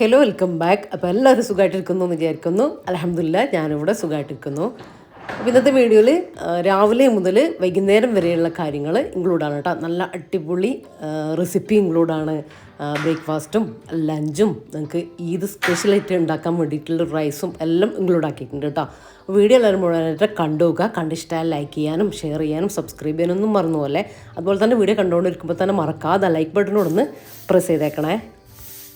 Hello welcome back അപ്പോൾ എല്ലാവരും സുഖമായിട്ടിരിക്കുന്നു എന്ന് വിചാരിക്കുന്നു. അലഹമില്ല ഞാനിവിടെ സുഖമായിട്ടിരിക്കുന്നു അപ്പോൾ ഇന്നത്തെ വീഡിയോയിൽ രാവിലെ മുതൽ വൈകുന്നേരം വരെയുള്ള കാര്യങ്ങൾ ഇൻക്ലൂഡാണ് കേട്ടോ. നല്ല അടിപൊളി റെസിപ്പി ഇൻക്ലൂഡാണ്. ബ്രേക്ക്ഫാസ്റ്റും ലഞ്ചും നിങ്ങൾക്ക് ഈദ് സ്പെഷ്യലായിട്ട് ഉണ്ടാക്കാൻ വേണ്ടിയിട്ടുള്ള റൈസും എല്ലാം ഇൻക്ലൂഡ് ആക്കിയിട്ടുണ്ട് കേട്ടോ. വീഡിയോ എല്ലാവരും മുഴുവനായിട്ട് കണ്ടു നോക്കുക. കണ്ടിഷ്ടമായ ലൈക്ക് ചെയ്യാനും ഷെയർ ചെയ്യാനും സബ്സ്ക്രൈബ് ചെയ്യാനൊന്നും മറന്നു പോലെ. അതുപോലെ തന്നെ വീഡിയോ കണ്ടുകൊണ്ടിരിക്കുമ്പോൾ തന്നെ മറക്കാതെ ലൈക്ക് ബട്ടനോടൊന്ന് പ്രസ് ചെയ്തേക്കണേ.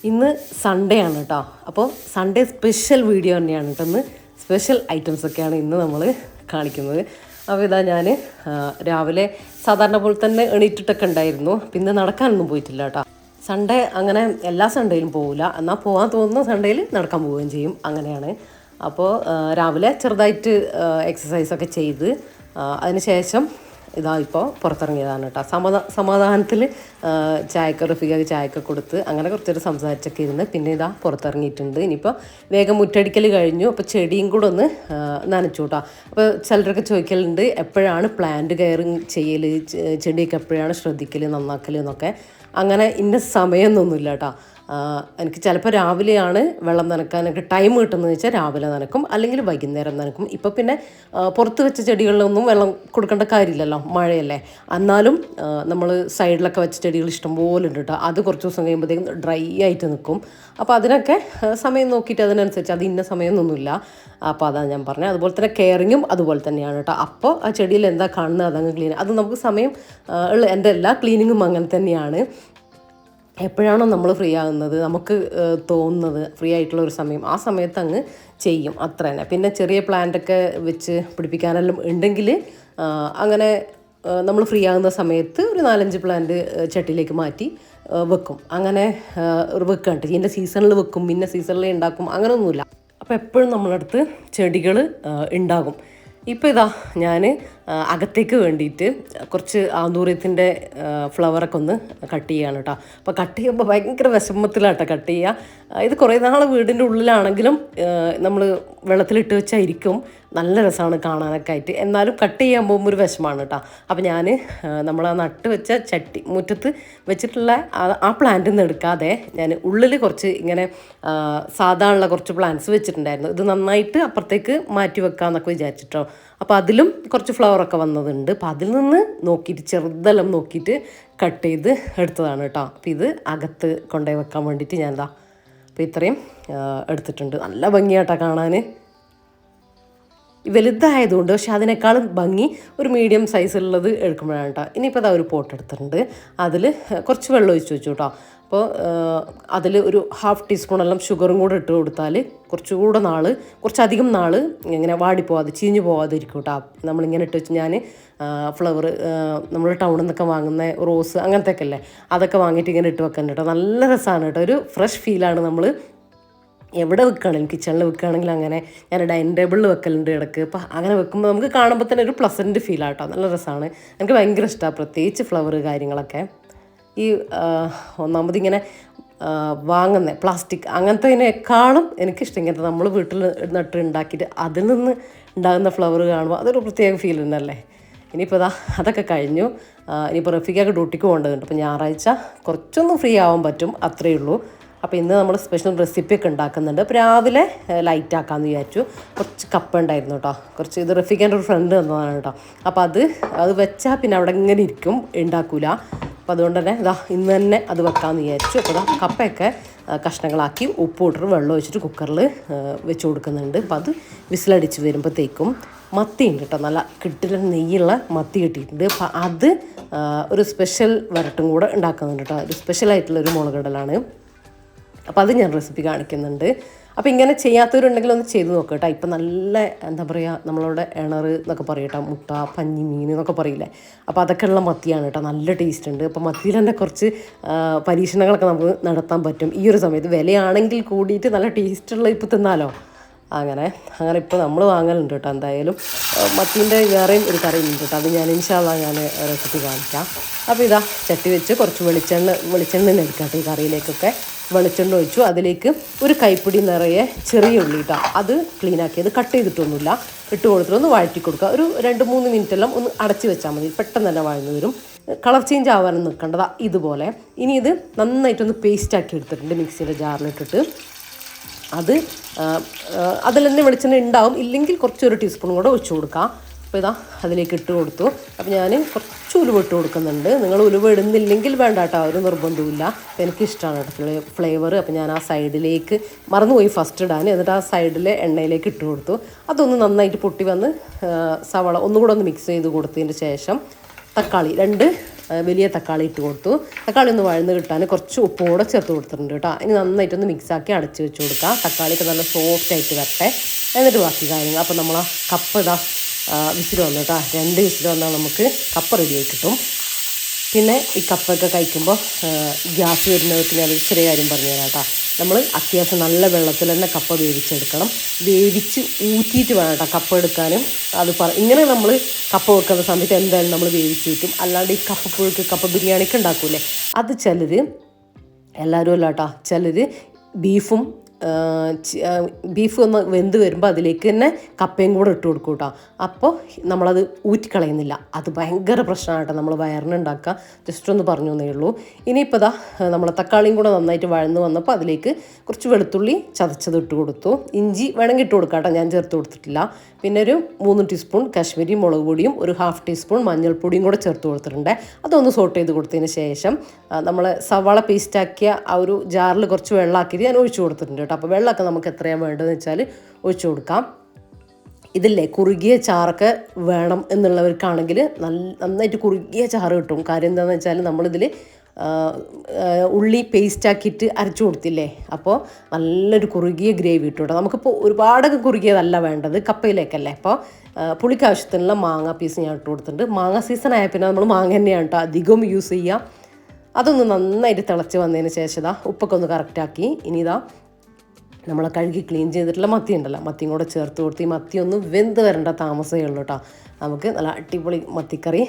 ഇന്ന് സൺഡേ ആണ് കേട്ടോ അപ്പോൾ സൺഡേ സ്പെഷ്യൽ വീഡിയോ തന്നെയാണ് കേട്ടോ ഇന്ന് സ്പെഷ്യൽ ഐറ്റംസ് ഒക്കെയാണ് ഇന്ന് നമ്മൾ കാണിക്കുന്നത്. അപ്പോൾ ഇതാ ഞാൻ രാവിലെ സാധാരണ പോലെ തന്നെ എണീറ്റിട്ടൊക്കെ ഉണ്ടായിരുന്നു. പിന്നെ നടക്കാനൊന്നും പോയിട്ടില്ല കേട്ടോ സൺഡേ അങ്ങനെ എല്ലാ സൺഡേയിലും പോവില്ല എന്നാൽ പോകാൻ തോന്നുന്ന സൺഡേയിൽ നടക്കാൻ പോവുകയും ചെയ്യും. അങ്ങനെയാണ്. അപ്പോൾ രാവിലെ ചെറുതായിട്ട് എക്സസൈസൊക്കെ ചെയ്ത് അതിന് ശേഷം ഇതാ ഇപ്പോൾ പുറത്തിറങ്ങിയതാണ് കേട്ടോ. സമാധാ സമാധാനത്തിൽ ചായക്ക റഫികക്ക് ചായക്ക കൊടുത്ത് അങ്ങനെ കുറച്ചൊരു സംസാരിച്ചൊക്കെ ഇരുന്ന് പിന്നെ ഇതാ പുറത്തിറങ്ങിയിട്ടുണ്ട്. ഇനിയിപ്പോൾ വേഗം മുറ്റടിക്കൽ കഴിഞ്ഞു. അപ്പോൾ ചെടിയും കൂടെ ഒന്ന് നനച്ചു കേട്ടോ. അപ്പോൾ ചിലരൊക്കെ ചോദിക്കലുണ്ട് എപ്പോഴാണ് പ്ലാന്റ് കെയറിങ് ചെയ്യൽ ചെടിയൊക്കെ എപ്പോഴാണ് ശ്രദ്ധിക്കൽ നന്നാക്കൽ എന്നൊക്കെ. അങ്ങനെ ഇന്ന സമയമൊന്നുമില്ല കേട്ടോ. എനിക്ക് ചിലപ്പോൾ രാവിലെയാണ് വെള്ളം നനക്കാനൊക്കെ ടൈം കിട്ടുന്നത് വെച്ചാൽ രാവിലെ നനക്കും. അല്ലെങ്കിൽ വൈകുന്നേരം നനക്കും. ഇപ്പോൾ പിന്നെ പുറത്ത് വെച്ച ചെടികളിലൊന്നും വെള്ളം കൊടുക്കേണ്ട കാര്യമില്ലല്ലോ മഴയല്ലേ. എന്നാലും നമ്മൾ സൈഡിലൊക്കെ വെച്ച ചെടികൾ ഇഷ്ടംപോലെ ഉണ്ട് കേട്ടോ അത് കുറച്ച് ദിവസം കഴിയുമ്പോഴത്തേക്കും ഡ്രൈ ആയിട്ട് നിൽക്കും അപ്പോൾ അതിനൊക്കെ സമയം നോക്കിയിട്ട് അതിനനുസരിച്ച് അത് ഇന്ന സമയമൊന്നുമില്ല. അപ്പോൾ അതാണ് ഞാൻ പറഞ്ഞത് അതുപോലെ തന്നെ കെയറിങ്ങും അതുപോലെ തന്നെയാണ് കേട്ടോ അപ്പോൾ ആ ചെടിയിൽ എന്താ കാണുന്നത് അതങ്ങ് ക്ലീൻ അത് നമുക്ക് സമയം ഉള്ള എന്റെ എല്ലാ ക്ലീനിങ്ങും അങ്ങനെ തന്നെയാണ്. എപ്പോഴാണോ നമ്മൾ ഫ്രീ ആകുന്നത് നമുക്ക് തോന്നുന്നത് ഫ്രീ ആയിട്ടുള്ള ഒരു സമയം ആ സമയത്ത് അങ്ങ് ചെയ്യും. അത്ര തന്നെ. പിന്നെ ചെറിയ പ്ലാന്റൊക്കെ വെച്ച് പിടിപ്പിക്കാനെല്ലാം ഉണ്ടെങ്കിൽ അങ്ങനെ നമ്മൾ ഫ്രീ ആകുന്ന സമയത്ത് ഒരു നാലഞ്ച് പ്ലാന്റ് ചട്ടിയിലേക്ക് മാറ്റി വെക്കും. അങ്ങനെ ഒരു വെക്കാണ്ട് ഇതിന്റെ സീസണിൽ വെക്കും പിന്നെ സീസണിൽ ഉണ്ടാക്കും അങ്ങനെയൊന്നുമില്ല അപ്പോൾ എപ്പോഴും നമ്മളടുത്ത് ചെടികൾ ഉണ്ടാകും. ഇപ്പോൾ ഇതാ ഞാൻ അകത്തേക്ക് വേണ്ടിയിട്ട് കുറച്ച് ആന്തൂര്യത്തിന്റെ ഫ്ലവറൊക്കെ ഒന്ന് കട്ട് ചെയ്യാണ് കേട്ടോ അപ്പോൾ കട്ട് ചെയ്യുമ്പോൾ ഭയങ്കര വിഷമത്തിലാട്ടോ കട്ട് ചെയ്യുക ഇത് കുറേ നാൾ വീടിന്റെ ഉള്ളിലാണെങ്കിലും നമ്മൾ വെള്ളത്തിലിട്ട് വെച്ചായിരിക്കും. നല്ല രസമാണ് കാണാനൊക്കെ ആയിട്ട് എന്നാലും കട്ട് ചെയ്യാൻ പോകുമ്പോൾ ഒരു വിഷമാണ് കേട്ടോ. അപ്പോൾ ഞാൻ നമ്മൾ ആ നട്ട് വെച്ച ചട്ടി മുറ്റത്ത് വെച്ചിട്ടുള്ള ആ- പ്ലാന്റ് പ്ലാന്റിൽ നിന്ന് എടുക്കാതെ ഞാൻ ഉള്ളിൽ കുറച്ച് ഇങ്ങനെ സാധാരണ കുറച്ച് പ്ലാന്റ്സ് വെച്ചിട്ടുണ്ടായിരുന്നു. ഇത് നന്നായിട്ട് അപ്പുറത്തേക്ക് മാറ്റി വെക്കാമെന്നൊക്കെ വിചാരിച്ചിട്ടോ. അപ്പോൾ അതിലും കുറച്ച് ഫ്ലവറൊക്കെ വന്നതുണ്ട്. അപ്പോൾ അതിൽ നിന്ന് നോക്കിയിട്ട് ചെറുതെല്ലാം നോക്കിയിട്ട് കട്ട് ചെയ്ത് എടുത്തതാണ് കേട്ടോ. അപ്പോൾ ഇത് അകത്ത് കൊണ്ടുപോയി വെക്കാൻ വേണ്ടിയിട്ട് ഞാൻ എന്താ അപ്പോൾ ഇത്രയും എടുത്തിട്ടുണ്ട്. നല്ല ഭംഗിയാട്ടോ കാണാൻ വലുതായതുകൊണ്ട് പക്ഷെ അതിനേക്കാളും ഭംഗി ഒരു മീഡിയം സൈസുള്ളത് എടുക്കുമ്പോഴാണ് കേട്ടോ. ഇനിയിപ്പോൾ അതാ ഒരു പോട്ട് എടുത്തിട്ടുണ്ട്. അതിൽ കുറച്ച് വെള്ളം ഒഴിച്ച് വെച്ചു കേട്ടോ. അപ്പോൾ അതിൽ ഒരു ഹാഫ് ടീസ്പൂണെല്ലാം ഷുഗറും കൂടെ ഇട്ട് കൊടുത്താൽ കുറച്ചുകൂടെ നാൾ കുറച്ചധികം നാൾ ഇങ്ങനെ വാടിപ്പോവാതെ ചീഞ്ഞു പോവാതെ ഇരിക്കും കേട്ടോ. നമ്മളിങ്ങനെ ഇട്ട് വെച്ച് ഞാൻ ഫ്ലവർ നമ്മൾ ടൗണിൽ നിന്നൊക്കെ വാങ്ങുന്ന റോസ് അങ്ങനത്തെ ഒക്കെ അല്ലേ? അതൊക്കെ വാങ്ങിയിട്ട് ഇങ്ങനെ ഇട്ട് വെക്കാൻ കേട്ടോ. നല്ല രസമാണ് കേട്ടോ. ഒരു ഫ്രഷ് ഫീലാണ് നമ്മൾ എവിടെ വെക്കുകയാണെങ്കിലും കിച്ചണിൽ വെക്കുകയാണെങ്കിൽ അങ്ങനെ ഞാൻ ഡൈനിങ് ടേബിളിൽ വെക്കലുണ്ട് ഇടയ്ക്ക്. അപ്പോൾ അങ്ങനെ വെക്കുമ്പോൾ നമുക്ക് കാണുമ്പോൾ തന്നെ ഒരു പ്ലസന്റ് ഫീൽ ആട്ടോ നല്ല രസമാണ് എനിക്ക് ഭയങ്കര ഇഷ്ടമാണ് പ്രത്യേകിച്ച് ഫ്ലവർ കാര്യങ്ങളൊക്കെ. ഈ ഒന്നാമത് ഇങ്ങനെ വാങ്ങുന്ന പ്ലാസ്റ്റിക് അങ്ങനത്തേതിനേക്കാളും എനിക്കിഷ്ടം ഇങ്ങനത്തെ നമ്മൾ വീട്ടിൽ നട്ട് ഉണ്ടാക്കിയിട്ട് അതിൽ നിന്ന് ഉണ്ടാകുന്ന ഫ്ലവർ കാണുമ്പോൾ അതൊരു പ്രത്യേക ഫീൽ തന്നെയല്ലേ? ഇനിയിപ്പോൾ ഇതാ അതൊക്കെ കഴിഞ്ഞു. ഇനിയിപ്പോൾ റഫിക്കൊക്കെ ഡ്യൂട്ടിക്ക് പോകേണ്ടതുണ്ട്. അപ്പോൾ ഞായറാഴ്ച കുറച്ചൊന്നും ഫ്രീ ആവാൻ പറ്റും. അത്രയേ ഉള്ളൂ. അപ്പോൾ ഇന്ന് നമ്മൾ സ്പെഷ്യൽ റെസിപ്പി ഒക്കെ ഉണ്ടാക്കുന്നുണ്ട്. അപ്പോൾ രാവിലെ ലൈറ്റ് ആക്കാമെന്ന് വിചാരിച്ചു. കുറച്ച് കപ്പ ഉണ്ടായിരുന്നു കേട്ടോ കുറച്ച് ഇത് റഫിക്കാന്റെ ഒരു ഫ്രണ്ട് തന്നതാണ് കേട്ടോ അപ്പോൾ അത് അത് വെച്ചാൽ പിന്നെ അവിടെ ഇങ്ങനെ ഇരിക്കും ഉണ്ടാക്കൂല. അപ്പോൾ അതുകൊണ്ട് തന്നെ ഇതാ ഇന്ന് തന്നെ അത് വെക്കാമെന്ന് വിചാരിച്ചു. അപ്പോൾ ഇതാ കപ്പയൊക്കെ കഷ്ണങ്ങളാക്കി ഉപ്പ് ഇട്ടിട്ട് വെള്ളം ഒഴിച്ചിട്ട് കുക്കറിൽ വെച്ച് കൊടുക്കുന്നുണ്ട്. അപ്പോൾ അത് വിസിലടിച്ച് വരുമ്പോഴത്തേക്കും മത്തി ഉണ്ട് കേട്ടോ നല്ല കിട്ടില്ല നെയ്യുള്ള മത്തി കിട്ടിയിട്ടുണ്ട്. അപ്പോൾ അത് ഒരു സ്പെഷ്യൽ വരട്ടും കൂടെ ഉണ്ടാക്കുന്നുണ്ട് കേട്ടോ ഒരു സ്പെഷ്യലായിട്ടുള്ള ഒരു മുളകിടലാണ് അപ്പോൾ അത് ഞാൻ റെസിപ്പി കാണിക്കുന്നുണ്ട്. അപ്പോൾ ഇങ്ങനെ ചെയ്യാത്തവരുണ്ടെങ്കിൽ ഒന്ന് ചെയ്ത് നോക്കുക കേട്ടോ ഇപ്പം നല്ല എന്താ പറയുക നമ്മളവിടെ ഇണർ എന്നൊക്കെ പറയട്ടോ. മുട്ട പഞ്ഞി മീൻ എന്നൊക്കെ പറയില്ലേ. അപ്പോൾ അതൊക്കെ ഉള്ള മത്തിയാണ് കേട്ടോ നല്ല ടേസ്റ്റ് ഉണ്ട്. അപ്പോൾ മത്തിയിൽ തന്നെ കുറച്ച് പരീക്ഷണങ്ങളൊക്കെ നമുക്ക് നടത്താൻ പറ്റും. ഈ ഒരു സമയത്ത് വിലയാണെങ്കിൽ കൂടിയിട്ട് നല്ല ടേസ്റ്റുള്ള ഇപ്പോൾ തിന്നാലോ? അങ്ങനെ അങ്ങനെ ഇപ്പോൾ നമ്മൾ വാങ്ങലുണ്ട് കേട്ടോ എന്തായാലും മത്തീന്റെ വേറെയും ഒരു കറി ഉണ്ട് കേട്ടോ അത് ഞാൻ ഇൻഷാല്ല ഞാൻ റെസിപ്പി കാണിക്കാം. അപ്പോൾ ഇതാ ചട്ടി വെച്ച് കുറച്ച് വെളിച്ചെണ്ണ വെളിച്ചെണ്ണ തന്നെ എടുക്കാം ഈ കറിയിലേക്കൊക്കെ. വെളിച്ചെണ്ണ ഒഴിച്ചു. അതിലേക്ക് ഒരു കൈപ്പിടി നിറയെ ചെറിയ ഉള്ളി കേട്ടോ അത് ക്ലീൻ ആക്കിയത് കട്ട് ചെയ്തിട്ടൊന്നുമില്ല. ഇട്ട് കൊടുത്തിട്ട് ഒന്ന് വഴറ്റി കൊടുക്കുക. ഒരു രണ്ട് മൂന്ന് മിനിറ്റ് എല്ലാം ഒന്ന് അടച്ച് വെച്ചാൽ മതി. പെട്ടെന്ന് തന്നെ വഴന്നു വരും. കളർ ചേഞ്ച് ആവാനും നിൽക്കേണ്ടതാ ഇതുപോലെ. ഇനി ഇത് നന്നായിട്ടൊന്ന് പേസ്റ്റ് ആക്കി എടുത്തിട്ടുണ്ട് മിക്സിയുടെ ജാറിലിട്ടിട്ട്. അത് അതിൽ തന്നെ വെളിച്ചെണ്ണ ഉണ്ടാവും. ഇല്ലെങ്കിൽ കുറച്ചൊരു ടീസ്പൂൺ കൂടെ ഒഴിച്ചു കൊടുക്കാം. അപ്പോൾ ഇതാ അതിലേക്ക് ഇട്ട് കൊടുത്തു. അപ്പോൾ ഞാൻ കുറച്ച് ഉലുവ ഇട്ട് കൊടുക്കുന്നുണ്ട്. നിങ്ങൾ ഉലുവ ഇടുന്നില്ലെങ്കിൽ വേണ്ട കേട്ടോ ഒരു നിർബന്ധവുമില്ല. അപ്പോൾ എനിക്കിഷ്ടമാണ് കേട്ടോ ഫ്ലേവർ അപ്പോൾ ഞാൻ ആ സൈഡിലേക്ക് മറന്നുപോയി ഫസ്റ്റ് ഇടാൻ. എന്നിട്ട് ആ സൈഡിലെ എണ്ണയിലേക്ക് ഇട്ട് കൊടുത്തു. അതൊന്ന് നന്നായിട്ട് പൊട്ടി വന്ന് സവള ഒന്നുകൂടെ ഒന്ന് മിക്സ് ചെയ്ത് കൊടുത്തതിന് ശേഷം തക്കാളി രണ്ട് വലിയ തക്കാളി ഇട്ട് കൊടുത്തു. തക്കാളി ഒന്ന് വഴന്ന് കിട്ടാൻ കുറച്ച് ഉപ്പോടെ ചേർത്ത് കൊടുത്തിട്ടുണ്ട് കേട്ടോ. ഇനി നന്നായിട്ടൊന്ന് മിക്സാക്കി അടച്ച് വെച്ച് കൊടുക്കുക തക്കാളിയൊക്കെ നല്ല സോഫ്റ്റ് ആയിട്ട് വരട്ടെ. എന്നിട്ട് ബാക്കി കാര്യങ്ങൾ. അപ്പോൾ നമ്മൾ ആ കപ്പ് ഇതാ വിസിൽ വന്നു കേട്ടോ. രണ്ട് വിസിൽ വന്നാൽ നമുക്ക് കപ്പ് റെഡിയായി കിട്ടും. പിന്നെ ഈ കപ്പൊക്കെ കഴിക്കുമ്പോൾ ഗ്യാസ് വരുന്നവർക്ക് ഞാനൊരു ചെറിയ കാര്യം പറഞ്ഞു തരാം കേട്ടോ. നമ്മൾ അത്യാവശ്യം നല്ല വെള്ളത്തിൽ തന്നെ കപ്പ വേവിച്ചെടുക്കണം. വേവിച്ച് ഊറ്റിയിട്ട് വേണം കേട്ടോ കപ്പ എടുക്കാനും. അത് പറ ഇങ്ങനെ നമ്മൾ കപ്പ വെക്കുന്ന സമയത്ത് എന്തായാലും നമ്മൾ വേവിച്ച് ഊറ്റും. അല്ലാണ്ട് ഈ കപ്പ പുഴുക്ക് കപ്പ ബിരിയാണിക്ക് ഉണ്ടാക്കൂലേ? അത് ചിലർ എല്ലാവരും അല്ല കേട്ടോ ചിലർ ബീഫും ബീഫ് ഒന്ന് വെന്ത് വരുമ്പോൾ അതിലേക്ക് തന്നെ കപ്പയും കൂടെ ഇട്ട് കൊടുക്കും കേട്ടോ അപ്പോൾ നമ്മളത് ഊറ്റിക്കളയുന്നില്ല. അത് ഭയങ്കര പ്രശ്നമാണ് കേട്ടോ. നമ്മൾ വയറിനുണ്ടാക്കുക ജസ്റ്റ് ഒന്ന് പറഞ്ഞു തന്നേ ഉള്ളൂ. ഇനിയിപ്പോൾ ഇതാ നമ്മൾ തക്കാളിയും കൂടെ നന്നായിട്ട് വഴന്ന് വന്നപ്പോൾ അതിലേക്ക് കുറച്ച് വെളുത്തുള്ളി ചതച്ചത് ഇട്ട് കൊടുത്തു. ഇഞ്ചി വേണമെങ്കിൽ ഇട്ട് കൊടുക്കാം ഞാൻ ചേർത്ത് കൊടുത്തിട്ടില്ല. പിന്നെ ഒരു മൂന്ന് ടീസ്പൂൺ കാശ്മീരി മുളക് പൊടിയും ഒരു ഹാഫ് ടീസ്പൂൺ മഞ്ഞൾപ്പൊടിയും കൂടെ ചേർത്ത് കൊടുത്തിട്ടുണ്ട്. അതൊന്ന് സോട്ട് ചെയ്ത് കൊടുത്തതിന് ശേഷം നമ്മൾ സവാള പേസ്റ്റാക്കിയ ആ ഒരു ജാറിൽ കുറച്ച് വെള്ളമാക്കിയിട്ട് ഞാൻ ഒഴിച്ചു കൊടുത്തിട്ടുണ്ട് കേട്ടോ. അപ്പോൾ വെള്ളമൊക്കെ നമുക്ക് എത്രയാണ് വേണ്ടതെന്ന് വെച്ചാൽ ഒഴിച്ചു കൊടുക്കാം. ഇതില്ലേ കുറുകിയ ചാറൊക്കെ വേണം എന്നുള്ളവർക്കാണെങ്കിൽ നല്ല നന്നായിട്ട് കുറുകിയ ചാറ് കിട്ടും. കാര്യം എന്താണെന്ന് വെച്ചാൽ നമ്മളിതിൽ ഉള്ളി പേസ്റ്റ് ആക്കിയിട്ട് അരച്ചു കൊടുത്തില്ലേ? അപ്പോൾ നല്ലൊരു കുറുകിയ ഗ്രേവി കിട്ടും കേട്ടോ. നമുക്കിപ്പോൾ ഒരുപാടൊക്കെ കുറുകിയതല്ല വേണ്ടത് കപ്പയിലേക്കല്ലേ? അപ്പോൾ പുളിക്ക് ആവശ്യത്തിനുള്ള മാങ്ങ പീസ് ഞാൻ ഇട്ട് കൊടുത്തിട്ടുണ്ട്. മാങ്ങ സീസൺ ആയ പിന്നെ നമ്മൾ മാങ്ങ തന്നെയാണ് കേട്ടോ അധികം യൂസ് ചെയ്യുക അതൊന്ന് നന്നായിട്ട് തിളച്ച് വന്നതിന് ശേഷം ഇതാ ഉപ്പൊക്കെ ഒന്ന് കറക്റ്റാക്കി ഇനി ഇതാ നമ്മൾ കഴുകി ക്ലീൻ ചെയ്തിട്ടുള്ള മത്തി ഉണ്ടല്ലോ. മത്തിയും കൂടെ ചേർത്ത് കൊടുത്ത് ഈ മത്തി ഒന്ന് വെന്ത് വരേണ്ട താമസമേ ഉള്ളൂ കേട്ടോ നമുക്ക് നല്ല അടിപൊളി മത്തിക്കറി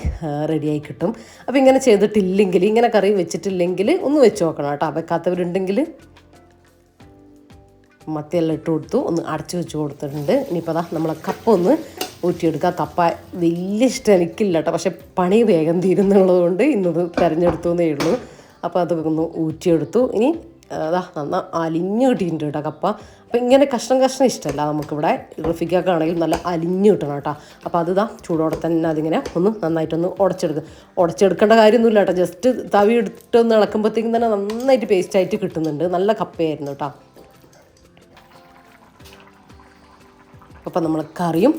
റെഡിയായി കിട്ടും. അപ്പോൾ ഇങ്ങനെ ചെയ്തിട്ടില്ലെങ്കിൽ ഇങ്ങനെ കറി വെച്ചിട്ടില്ലെങ്കിൽ ഒന്ന് വെച്ച് നോക്കണം കേട്ടോ വെക്കാത്തവരുണ്ടെങ്കിൽ മത്തിയെല്ലാം ഇട്ട് കൊടുത്തു ഒന്ന് അടച്ചു വെച്ച് കൊടുത്തിട്ടുണ്ട്. ഇനിയിപ്പോൾ അതാ നമ്മളെ കപ്പ ഒന്ന് ഊറ്റിയെടുക്കുക. കപ്പ വലിയ ഇഷ്ടം എനിക്കില്ല കേട്ടോ പക്ഷെ പണി വേഗം തീരുന്നുള്ളത് കൊണ്ട് ഇന്നത് തിരഞ്ഞെടുത്തു എന്നേ ഉള്ളൂ. അപ്പോൾ അതൊക്കെ ഒന്ന് ഊറ്റിയെടുത്തു. ഇനി അതാ നന്ന അലിഞ്ഞു കിട്ടിയിട്ടുണ്ട് കേട്ടോ കപ്പ. അപ്പോൾ ഇങ്ങനെ കഷ്ണം കഷ്ണം ഇഷ്ടമല്ല നമുക്കിവിടെ. റഫിക്കൊക്കെ ആണെങ്കിലും നല്ല അലിഞ്ഞു കിട്ടണം കേട്ടോ. അപ്പോൾ അത് ഇതാ ചൂടോടെ തന്നെ അതിങ്ങനെ ഒന്ന് നന്നായിട്ടൊന്ന് ഉടച്ചെടുക്കും. ഉടച്ചെടുക്കേണ്ട കാര്യമൊന്നുമില്ല കേട്ടോ. ജസ്റ്റ് തവി എടുത്തൊന്ന് ഇളക്കുമ്പോഴത്തേക്കും തന്നെ നന്നായിട്ട് പേസ്റ്റായിട്ട് കിട്ടുന്നുണ്ട്. നല്ല കപ്പയായിരുന്നു കേട്ടോ. അപ്പം നമ്മൾ കറിയും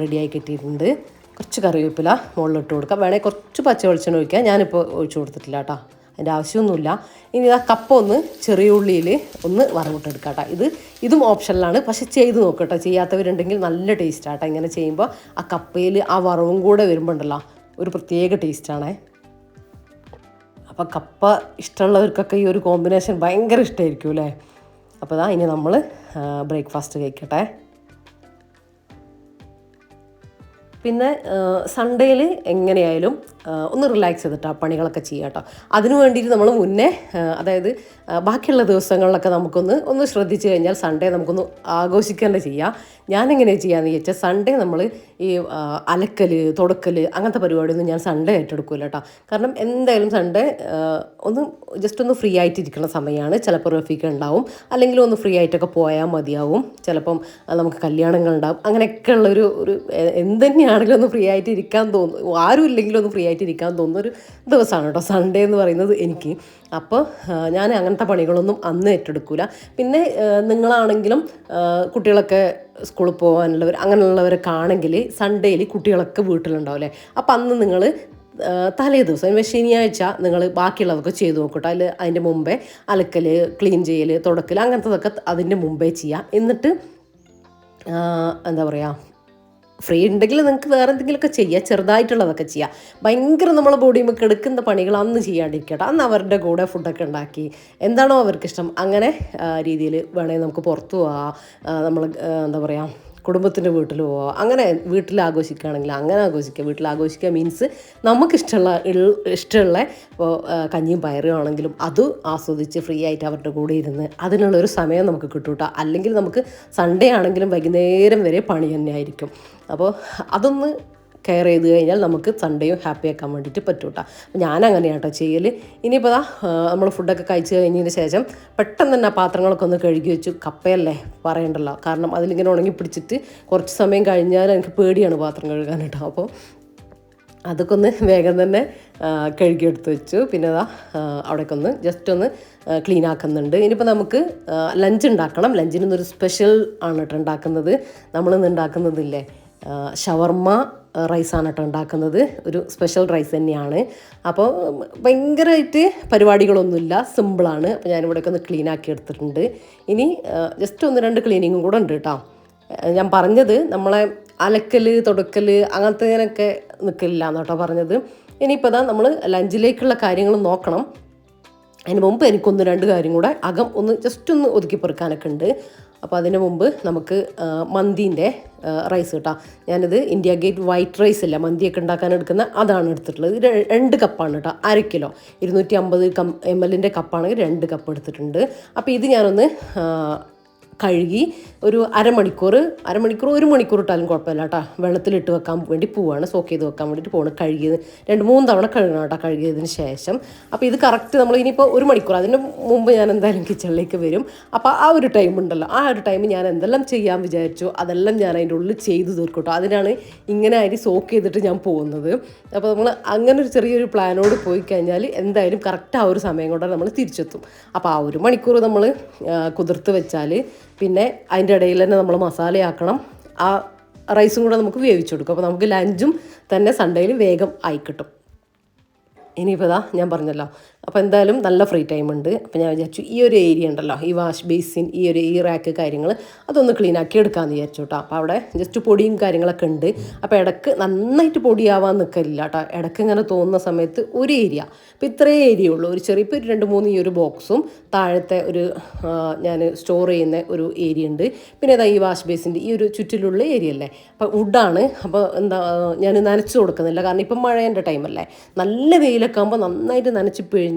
റെഡിയായി കിട്ടിയിട്ടുണ്ട്. കുറച്ച് കറിവേപ്പില മുകളിലിട്ട് കൊടുക്കാം. വേണമെങ്കിൽ കുറച്ച് പച്ച വെളിച്ചെണ്ണ ഒഴിക്കാം. ഞാനിപ്പോൾ ഒഴിച്ചു കൊടുത്തിട്ടില്ല കേട്ടോ. അതിന്റെ ആവശ്യമൊന്നുമില്ല. ഇനി ആ കപ്പ ഒന്ന് ചെറിയ ഉള്ളിയിൽ ഒന്ന് വറവിട്ടെടുക്കാം കേട്ടോ. ഇത് ഇതും ഓപ്ഷനിലാണ് പക്ഷെ ചെയ്ത് നോക്കട്ടോ ചെയ്യാത്തവരുണ്ടെങ്കിൽ നല്ല ടേസ്റ്റ് ആട്ടോ ഇങ്ങനെ ചെയ്യുമ്പോൾ ആ കപ്പയിൽ ആ വറവും കൂടെ വരുമ്പോൾ ഉണ്ടല്ലോ ഒരു പ്രത്യേക ടേസ്റ്റാണേ അപ്പോൾ കപ്പ ഇഷ്ടമുള്ളവർക്കൊക്കെ ഈ ഒരു കോമ്പിനേഷൻ ഭയങ്കര ഇഷ്ടമായിരിക്കും അല്ലേ? അപ്പോൾ ഇതാ ഇനി നമ്മൾ ബ്രേക്ക്ഫാസ്റ്റ് കഴിക്കട്ടെ. പിന്നെ സൺഡേയിൽ എങ്ങനെയായാലും ഒന്ന് റിലാക്സ് ചെയ്തിട്ട് ആ പണികളൊക്കെ ചെയ്യാം കേട്ടോ അതിനു വേണ്ടിയിട്ട് നമ്മൾ മുന്നേ അതായത് ബാക്കിയുള്ള ദിവസങ്ങളിലൊക്കെ നമുക്കൊന്ന് ഒന്ന് ശ്രദ്ധിച്ചു കഴിഞ്ഞാൽ സൺഡേ നമുക്കൊന്ന് ആഘോഷിക്കേണ്ട ചെയ്യാം. ഞാൻ ചെയ്യാമെന്ന് ചോദിച്ചാൽ സൺഡേ നമ്മൾ ഈ അലക്കൽ തുടക്കൽ അങ്ങനത്തെ പരിപാടിയൊന്നും ഞാൻ സൺഡേ ഏറ്റെടുക്കില്ല കേട്ടോ കാരണം എന്തായാലും സൺഡേ ഒന്ന് ജസ്റ്റ് ഒന്ന് ഫ്രീ ആയിട്ടിരിക്കുന്ന സമയമാണ്. ചിലപ്പോൾ റഫീക്ക് ഉണ്ടാവും. അല്ലെങ്കിൽ ഒന്ന് ഫ്രീ ആയിട്ടൊക്കെ പോയാൽ മതിയാവും. ചിലപ്പം നമുക്ക് കല്യാണങ്ങൾ ഉണ്ടാവും. അങ്ങനെയൊക്കെ ഉള്ളൊരു ഒരു എന്ത് തന്നെയാണെങ്കിലും ഒന്ന് ഫ്രീ ആയിട്ട് ഇരിക്കാൻ തോന്നും. ആരും ഇല്ലെങ്കിലും ഒന്ന് ഫ്രീ ഇരിക്കാൻ തോന്നുന്ന ഒരു ദിവസമാണ് കേട്ടോ. സൺഡേ എന്ന് പറയുന്നത് എനിക്ക്. അപ്പോൾ ഞാൻ അങ്ങനത്തെ പണികളൊന്നും അന്ന് ഏറ്റെടുക്കില്ല പിന്നെ നിങ്ങളാണെങ്കിലും കുട്ടികളൊക്കെ സ്കൂളിൽ പോകാനുള്ളവർ അങ്ങനെയുള്ളവരൊക്കെ ആണെങ്കിൽ സൺഡേയിൽ കുട്ടികളൊക്കെ വീട്ടിലുണ്ടാവില്ലേ അപ്പം അന്ന് നിങ്ങൾ തലേ ദിവസം ശനിയാഴ്ച നിങ്ങൾ ബാക്കിയുള്ളതൊക്കെ ചെയ്ത് നോക്കട്ടോ. അതിൽ അതിന്റെ മുമ്പേ അലക്കൽ ക്ലീൻ ചെയ്യൽ തുടക്കൽ അങ്ങനത്തതൊക്കെ അതിന്റെ മുമ്പേ ചെയ്യാം. എന്നിട്ട് എന്താ പറയുക ഫ്രീ ഉണ്ടെങ്കിൽ നിങ്ങൾക്ക് വേറെ എന്തെങ്കിലുമൊക്കെ ചെയ്യാം ചെറുതായിട്ടുള്ളതൊക്കെ ചെയ്യാം. ഭയങ്കര നമ്മളെ ബോഡിയുമൊക്കെ എടുക്കുന്ന പണികൾ അന്ന് ചെയ്യാണ്ടിരിക്കട്ടെ. അന്ന് അവരുടെ കൂടെ ഫുഡൊക്കെ ഉണ്ടാക്കി. എന്താണോ അവർക്കിഷ്ടം. അങ്ങനെ രീതിയിൽ വേണമെങ്കിൽ നമുക്ക് പുറത്തു പോവാം. നമ്മൾ എന്താ പറയുക കുടുംബത്തിന്റെ വീട്ടിൽ പോവുക അങ്ങനെ വീട്ടിൽ ആഘോഷിക്കുകയാണെങ്കിൽ അങ്ങനെ ആഘോഷിക്കുക വീട്ടിൽ ആഘോഷിക്കുക മീൻസ് നമുക്കിഷ്ടമുള്ള ഇഷ്ടമുള്ള ഇപ്പോൾ കഞ്ഞിയും പയറും ആണെങ്കിലും അത് ആസ്വദിച്ച് ഫ്രീ ആയിട്ട് അവരുടെ കൂടെ ഇരുന്ന് അതിനുള്ളൊരു സമയം നമുക്ക് കിട്ടൂട്ടോ അല്ലെങ്കിൽ നമുക്ക് സൺഡേ ആണെങ്കിലും വൈകുന്നേരം വരെ പണി തന്നെ ആയിരിക്കും അപ്പോൾ അതൊന്ന് കെയർ ചെയ്ത് കഴിഞ്ഞാൽ നമുക്ക് സൺഡേയും ഹാപ്പി ആക്കാൻ വേണ്ടിയിട്ട് പറ്റും കേട്ടോ ഞാൻ അങ്ങനെയാണ് കേട്ടോ ചെയ്യൽ ഇനിയിപ്പോൾ ദാ നമ്മൾ ഫുഡൊക്കെ കഴിച്ച് കഴിഞ്ഞതിന് ശേഷം പെട്ടെന്ന് തന്നെ പാത്രങ്ങളൊക്കെ ഒന്ന് കഴുകി വെച്ചു. കപ്പയല്ലേ പറയണ്ടല്ലോ. കാരണം അതിലിങ്ങനെ ഉണങ്ങി പിടിച്ചിട്ട് കുറച്ച് സമയം കഴിഞ്ഞാൽ എനിക്ക് പേടിയാണ് പാത്രം കഴുകാൻ കേട്ടോ അപ്പോൾ അതൊക്കെ ഒന്ന് വേഗം തന്നെ കഴുകി കഴുകിയെടുത്ത് വെച്ചു. പിന്നെ അതാ അവിടേക്ക് ഒന്ന് ജസ്റ്റ് ഒന്ന് ക്ലീൻ ആക്കുന്നുണ്ട്. ഇനിയിപ്പോൾ നമുക്ക് ലഞ്ച് ഉണ്ടാക്കണം. ലഞ്ചിനൊന്നൊരു സ്പെഷ്യൽ ആണ് കേട്ടോ ഉണ്ടാക്കുന്നത്. നമ്മളിന്ന് ഉണ്ടാക്കുന്നതില്ലേ? ഷവർമ്മ റൈസാണ് കേട്ടോ ഉണ്ടാക്കുന്നത്. ഒരു സ്പെഷ്യൽ റൈസ് തന്നെയാണ്. അപ്പോൾ ഭയങ്കരമായിട്ട് പരിപാടികളൊന്നുമില്ല. സിമ്പിളാണ് അപ്പോൾ ഞാനിവിടെയൊക്കെ ഒന്ന് ക്ലീൻ ആക്കി എടുത്തിട്ടുണ്ട്. ഇനി ജസ്റ്റ് ഒന്ന് രണ്ട് ക്ലീനിങ്ങും കൂടെ ഉണ്ട് കേട്ടോ. ഞാൻ പറഞ്ഞത് നമ്മളെ അലക്കൽ തുടക്കൽ അങ്ങനത്തേനൊക്കെ നിൽക്കില്ല എന്നാട്ടോ പറഞ്ഞത്. ഇനിയിപ്പോൾ ഇതാ നമ്മൾ ലഞ്ചിലേക്കുള്ള കാര്യങ്ങൾ നോക്കണം. അതിന് മുമ്പ് എനിക്കൊന്ന് രണ്ട് കാര്യം കൂടെ അകം ഒന്ന് ജസ്റ്റ് ഒന്ന് ഒതുക്കി പെറുക്കാനൊക്കെ ഉണ്ട്. അപ്പോൾ അതിന് മുമ്പ് നമുക്ക് മന്തിന്റെ റൈസ് കേട്ടോ. ഞാനിത് ഇന്ത്യ ഗേറ്റ് വൈറ്റ് റൈസ് അല്ല മന്തിയൊക്കെ ഉണ്ടാക്കാൻ എടുക്കുന്ന അതാണ് എടുത്തിട്ടുള്ളത്. ഇത് രണ്ട് കപ്പാണ് കേട്ടോ അര കിലോ ഇരുന്നൂറ്റി അമ്പത് കം എം എല്ലിന്റെ കപ്പാണെങ്കിൽ രണ്ട് കപ്പ് എടുത്തിട്ടുണ്ട്. അപ്പോൾ ഇത് ഞാനൊന്ന് കഴുകി ഒരു അരമണിക്കൂർ അരമണിക്കൂർ ഒരു മണിക്കൂർ ഇട്ടാലും കുഴപ്പമില്ല കേട്ടോ. വെള്ളത്തിലിട്ട് വെക്കാൻ വേണ്ടി പോവാണ് സോക്ക് ചെയ്ത് വെക്കാൻ വേണ്ടിയിട്ട് പോകണം കഴുകിയത് രണ്ട് മൂന്ന് തവണ കഴുകണം കേട്ടോ കഴുകിയതിന് ശേഷം. അപ്പോൾ ഇത് കറക്റ്റ് നമ്മൾ ഇനിയിപ്പോൾ ഒരു മണിക്കൂർ അതിന് മുമ്പ് ഞാൻ എന്തായാലും കിച്ചണിലേക്ക് വരും. അപ്പോൾ ആ ഒരു ടൈം ഉണ്ടല്ലോ ആ ഒരു ടൈം ഞാൻ എന്തെല്ലാം ചെയ്യാൻ വിചാരിച്ചു അതെല്ലാം ഞാൻ അതിന്റെ ഉള്ളിൽ ചെയ്തു തീർക്കും കേട്ടോ. അതിനാണ് ഇങ്ങനെ അരി സോക്ക് ചെയ്തിട്ട് ഞാൻ പോകുന്നത്. അപ്പോൾ നമ്മൾ അങ്ങനെ ഒരു ചെറിയൊരു പ്ലാനോട് പോയി കഴിഞ്ഞാൽ എന്തായാലും കറക്റ്റ് ആ ഒരു സമയം കൊണ്ട് നമ്മൾ തിരിച്ചെത്തും. അപ്പോൾ ആ ഒരു മണിക്കൂർ നമ്മൾ കുതിർത്ത് വെച്ചാൽ പിന്നെ അതിന്റെ ഇടയിൽ തന്നെ നമ്മൾ മസാലയാക്കണം. ആ റൈസും കൂടെ നമുക്ക് വേവിച്ചു കൊടുക്കും. അപ്പോൾ നമുക്ക് ലഞ്ചും തന്നെ സൺഡേയിൽ വേഗം ആയി കിട്ടും. ഇനിയിപ്പോൾ ഇതാ ഞാൻ പറഞ്ഞല്ലോ. അപ്പോൾ എന്തായാലും നല്ല ഫ്രീ ടൈം ഉണ്ട്. അപ്പോൾ ഞാൻ വിചാരിച്ചു ഈ ഒരു ഏരിയ ഉണ്ടല്ലോ ഈ വാഷ് ബേസിൻ ഈ ഒരു ഈ റാക്ക് കാര്യങ്ങൾ അതൊന്ന് ക്ലീൻ ആക്കി എടുക്കാമെന്ന് വിചാരിച്ചു കേട്ടോ അപ്പോൾ അവിടെ ജസ്റ്റ് പൊടിയും കാര്യങ്ങളൊക്കെ ഉണ്ട്. അപ്പോൾ ഇടയ്ക്ക് നന്നായിട്ട് പൊടിയാവാൻ നിൽക്കില്ല കേട്ടോ ഇടയ്ക്ക് ഇങ്ങനെ തോന്നുന്ന സമയത്ത് ഒരു ഏരിയ അപ്പോൾ ഇത്രേ ഏരിയ ഉള്ളൂ. ഒരു ചെറിയ ഇപ്പോൾ രണ്ട് മൂന്ന് ഈ ഒരു ബോക്സും താഴത്തെ ഒരു ഞാൻ സ്റ്റോർ ചെയ്യുന്ന ഒരു ഏരിയ ഉണ്ട്. പിന്നെ ഇതാ ഈ വാഷ് ബേസിന്റെ ഈ ഒരു ചുറ്റിലുള്ള ഏരിയ അല്ലേ? അപ്പോൾ വുഡാണ് അപ്പോൾ എന്താ ഞാൻ നനച്ചു കൊടുക്കുന്നില്ല. കാരണം ഇപ്പം മഴേന്റെ ടൈമല്ലേ നല്ല വെയിലൊക്കെ ആകുമ്പോൾ നന്നായിട്ട് നനച്ച് പിഴിഞ്ഞ്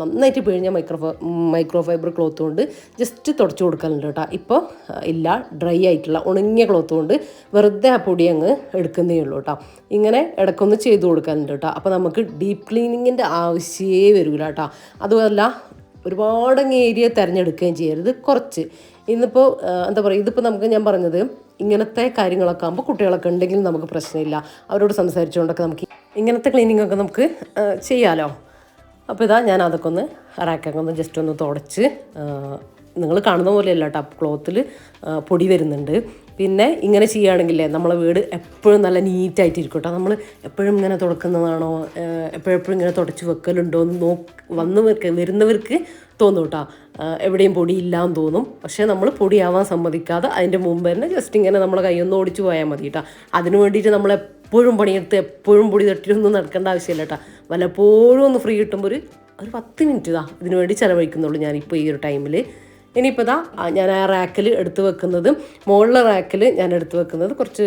നന്നായിട്ട് പിഴിഞ്ഞ മൈക്രോഫോ മൈക്രോ ഫൈബർ ക്ലോത്ത് കൊണ്ട് ജസ്റ്റ് തുടച്ചു കൊടുക്കലുണ്ട് കേട്ടോ. ഇപ്പോൾ ഇല്ല ഡ്രൈ ആയിട്ടുള്ള ഉണങ്ങിയ ക്ലോത്ത് കൊണ്ട് വെറുതെ ആ പൊടി അങ്ങ് എടുക്കുന്നേ ഉള്ളൂ കേട്ടോ. ഇങ്ങനെ ഇടയ്ക്കൊന്ന് ചെയ്ത് കൊടുക്കാനുണ്ട് കേട്ടോ. അപ്പോൾ നമുക്ക് ഡീപ്പ് ക്ലീനിങ്ങിന്റെ ആവശ്യമേ വരില്ല കേട്ടോ. അതുമല്ല ഒരുപാട് ഏരിയ തിരഞ്ഞെടുക്കുകയും ചെയ്യരുത് കുറച്ച്. ഇന്നിപ്പോൾ എന്താ പറയുക ഇതിപ്പോൾ നമുക്ക് ഞാൻ പറഞ്ഞത് ഇങ്ങനത്തെ കാര്യങ്ങളൊക്കെ ആകുമ്പോൾ കുട്ടികളൊക്കെ ഉണ്ടെങ്കിൽ നമുക്ക് പ്രശ്നമില്ല. അവരോട് സംസാരിച്ചുകൊണ്ടൊക്കെ നമുക്ക് ഇങ്ങനത്തെ ക്ലീനിങ്ങൊക്കെ നമുക്ക് ചെയ്യാമല്ലോ അപ്പോൾ ഇതാ ഞാൻ അതൊക്കെ ഒന്ന് റാക്കൊക്കെ ഒന്ന് ജസ്റ്റ് ഒന്ന് തുടച്ച് നിങ്ങൾ കാണുന്ന പോലെയല്ല കേട്ടോ ക്ലോത്തിൽ പൊടി വരുന്നുണ്ട്. പിന്നെ ഇങ്ങനെ ചെയ്യുകയാണെങ്കിലേ നമ്മളെ വീട് എപ്പോഴും നല്ല നീറ്റായിട്ടിരിക്കും കേട്ടോ നമ്മൾ എപ്പോഴും ഇങ്ങനെ തുടക്കുന്നതാണോ എപ്പോഴെപ്പോഴും ഇങ്ങനെ തുടച്ച് വെക്കലുണ്ടോ എന്ന് നോ വന്നവർക്ക് വരുന്നവർക്ക് തോന്നും കേട്ടോ എവിടെയും പൊടിയില്ലാന്ന് തോന്നും. പക്ഷേ നമ്മൾ പൊടിയാവാൻ സമ്മതിക്കാതെ അതിന്റെ മുമ്പ് തന്നെ ജസ്റ്റ് ഇങ്ങനെ നമ്മളെ കൈയൊന്ന് ഓടിച്ചു പോയാൽ മതി കേട്ടോ അതിന് വേണ്ടിയിട്ട് നമ്മൾ എപ്പോഴും പണിയെടുത്ത് എപ്പോഴും പൊടി തട്ടിയൊന്നും നടക്കേണ്ട ആവശ്യമില്ല കേട്ടോ വല്ലപ്പോഴും ഒന്ന് ഫ്രീ കിട്ടുമ്പോൾ ഒരു ഒരു പത്ത് മിനിറ്റ് ഇതാ ഇതിനു വേണ്ടി ചിലവഴിക്കുന്നുള്ളൂ ഞാനിപ്പോൾ ഈ ഒരു ടൈമിൽ ഇനിയിപ്പോൾ ഇതാ ഞാൻ ആ റാക്കിൽ എടുത്ത് വെക്കുന്നത് മുകളിലെ റാക്കിൽ ഞാൻ എടുത്ത് വെക്കുന്നത് കുറച്ച്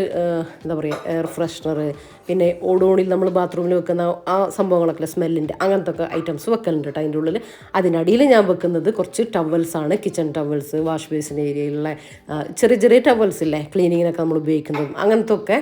എന്താ പറയുക എയർ ഫ്രഷ്നർ പിന്നെ ഓടോണിൽ നമ്മൾ ബാത്റൂമിൽ വെക്കുന്ന ആ സംഭവങ്ങളൊക്കെ സ്മെല്ലിന്റെ അങ്ങനത്തെ ഒക്കെ ഐറ്റംസ് വെക്കലുണ്ട് കേട്ടോ അതിന്റെ ഉള്ളിൽ അതിനടിയിൽ ഞാൻ വെക്കുന്നത് കുറച്ച് ടവൽസാണ് കിച്ചൺ ടവൽസ് വാഷ് ബേസിൻ ഏരിയയിലുള്ള ചെറിയ ചെറിയ ടവൽസ് ഇല്ലേ ക്ലീനിങ്ങിനൊക്കെ നമ്മൾ ഉപയോഗിക്കുന്നതും അങ്ങനത്തെ ഒക്കെ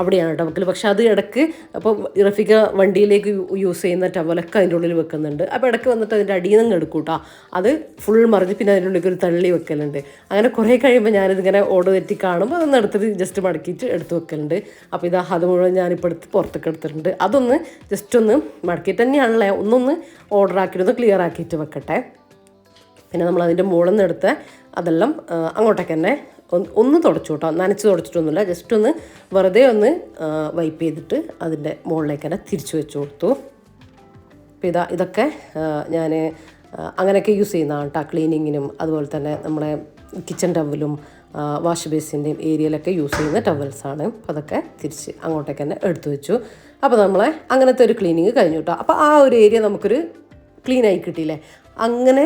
അവിടെയാണ് കേട്ടോ വെക്കൽ പക്ഷേ അത് ഇടയ്ക്ക് അപ്പോൾ ഇറഫിക വണ്ടിയിലേക്ക് യൂസ് ചെയ്യുന്ന ടവലൊക്കെ അതിന്റെ ഉള്ളിൽ വെക്കുന്നുണ്ട്. അപ്പോൾ ഇടയ്ക്ക് വന്നിട്ട് അതിന്റെ അടിയിൽ നിന്ന് എടുക്കും കേട്ടോ അത് ഫുൾ മറിഞ്ഞ് പിന്നെ അതിന്റെ ഉള്ളിൽ ഒരു തള്ളി വെക്കലുണ്ട്. അങ്ങനെ കുറേ കഴിയുമ്പോൾ ഞാനിതിങ്ങനെ ഓട് തെറ്റി കാണുമ്പോൾ അതൊന്ന് എടുത്തിട്ട് ജസ്റ്റ് മടക്കിയിട്ട് എടുത്ത് വെക്കലുണ്ട്. അപ്പോൾ ഇതാ അത് മുഴുവൻ എടുത്ത് പുറത്തേക്ക് എടുത്തിട്ടുണ്ട്. അതൊന്ന് ജസ്റ്റ് ഒന്ന് മടക്കി തന്നെയാണല്ലേ? ഒന്നൊന്ന് ഓർഡർ ആക്കിയിട്ട് ക്ലിയർ ആക്കിയിട്ട് വെക്കട്ടെ. പിന്നെ നമ്മൾ അതിന്റെ മുകളിൽ നിന്ന് എടുത്ത് അതെല്ലാം അങ്ങോട്ടേക്ക് തന്നെ ഒന്ന് ഒന്ന് തുടച്ചു കേട്ടോ. നനച്ച് തുടച്ചിട്ടൊന്നുമില്ല. ജസ്റ്റ് ഒന്ന് വെറുതെ ഒന്ന് വൈപ്പ് ചെയ്തിട്ട് അതിന്റെ മുകളിലേക്ക് തന്നെ തിരിച്ചു വെച്ച് കൊടുത്തു. അപ്പോൾ ഇതാ ഇതൊക്കെ ഞാൻ അങ്ങനെയൊക്കെ യൂസ് ചെയ്യുന്നതാണ് കേട്ടോ. ക്ലീനിങ്ങിനും അതുപോലെ തന്നെ നമ്മുടെ കിച്ചൺ ടവലും വാഷ് ബേസിന്റെയും ഏരിയയിലൊക്കെ യൂസ് ചെയ്യുന്ന ടവൽസാണ്. അപ്പോൾ അതൊക്കെ തിരിച്ച് അങ്ങോട്ടേക്ക് തന്നെ എടുത്തു വെച്ചു. അപ്പോൾ നമ്മളെ അങ്ങനത്തെ ഒരു ക്ലീനിങ് കഴിഞ്ഞു കേട്ടോ അപ്പോൾ ആ ഒരു ഏരിയ നമുക്കൊരു ക്ലീൻ ആയി കിട്ടിയില്ലേ? അങ്ങനെ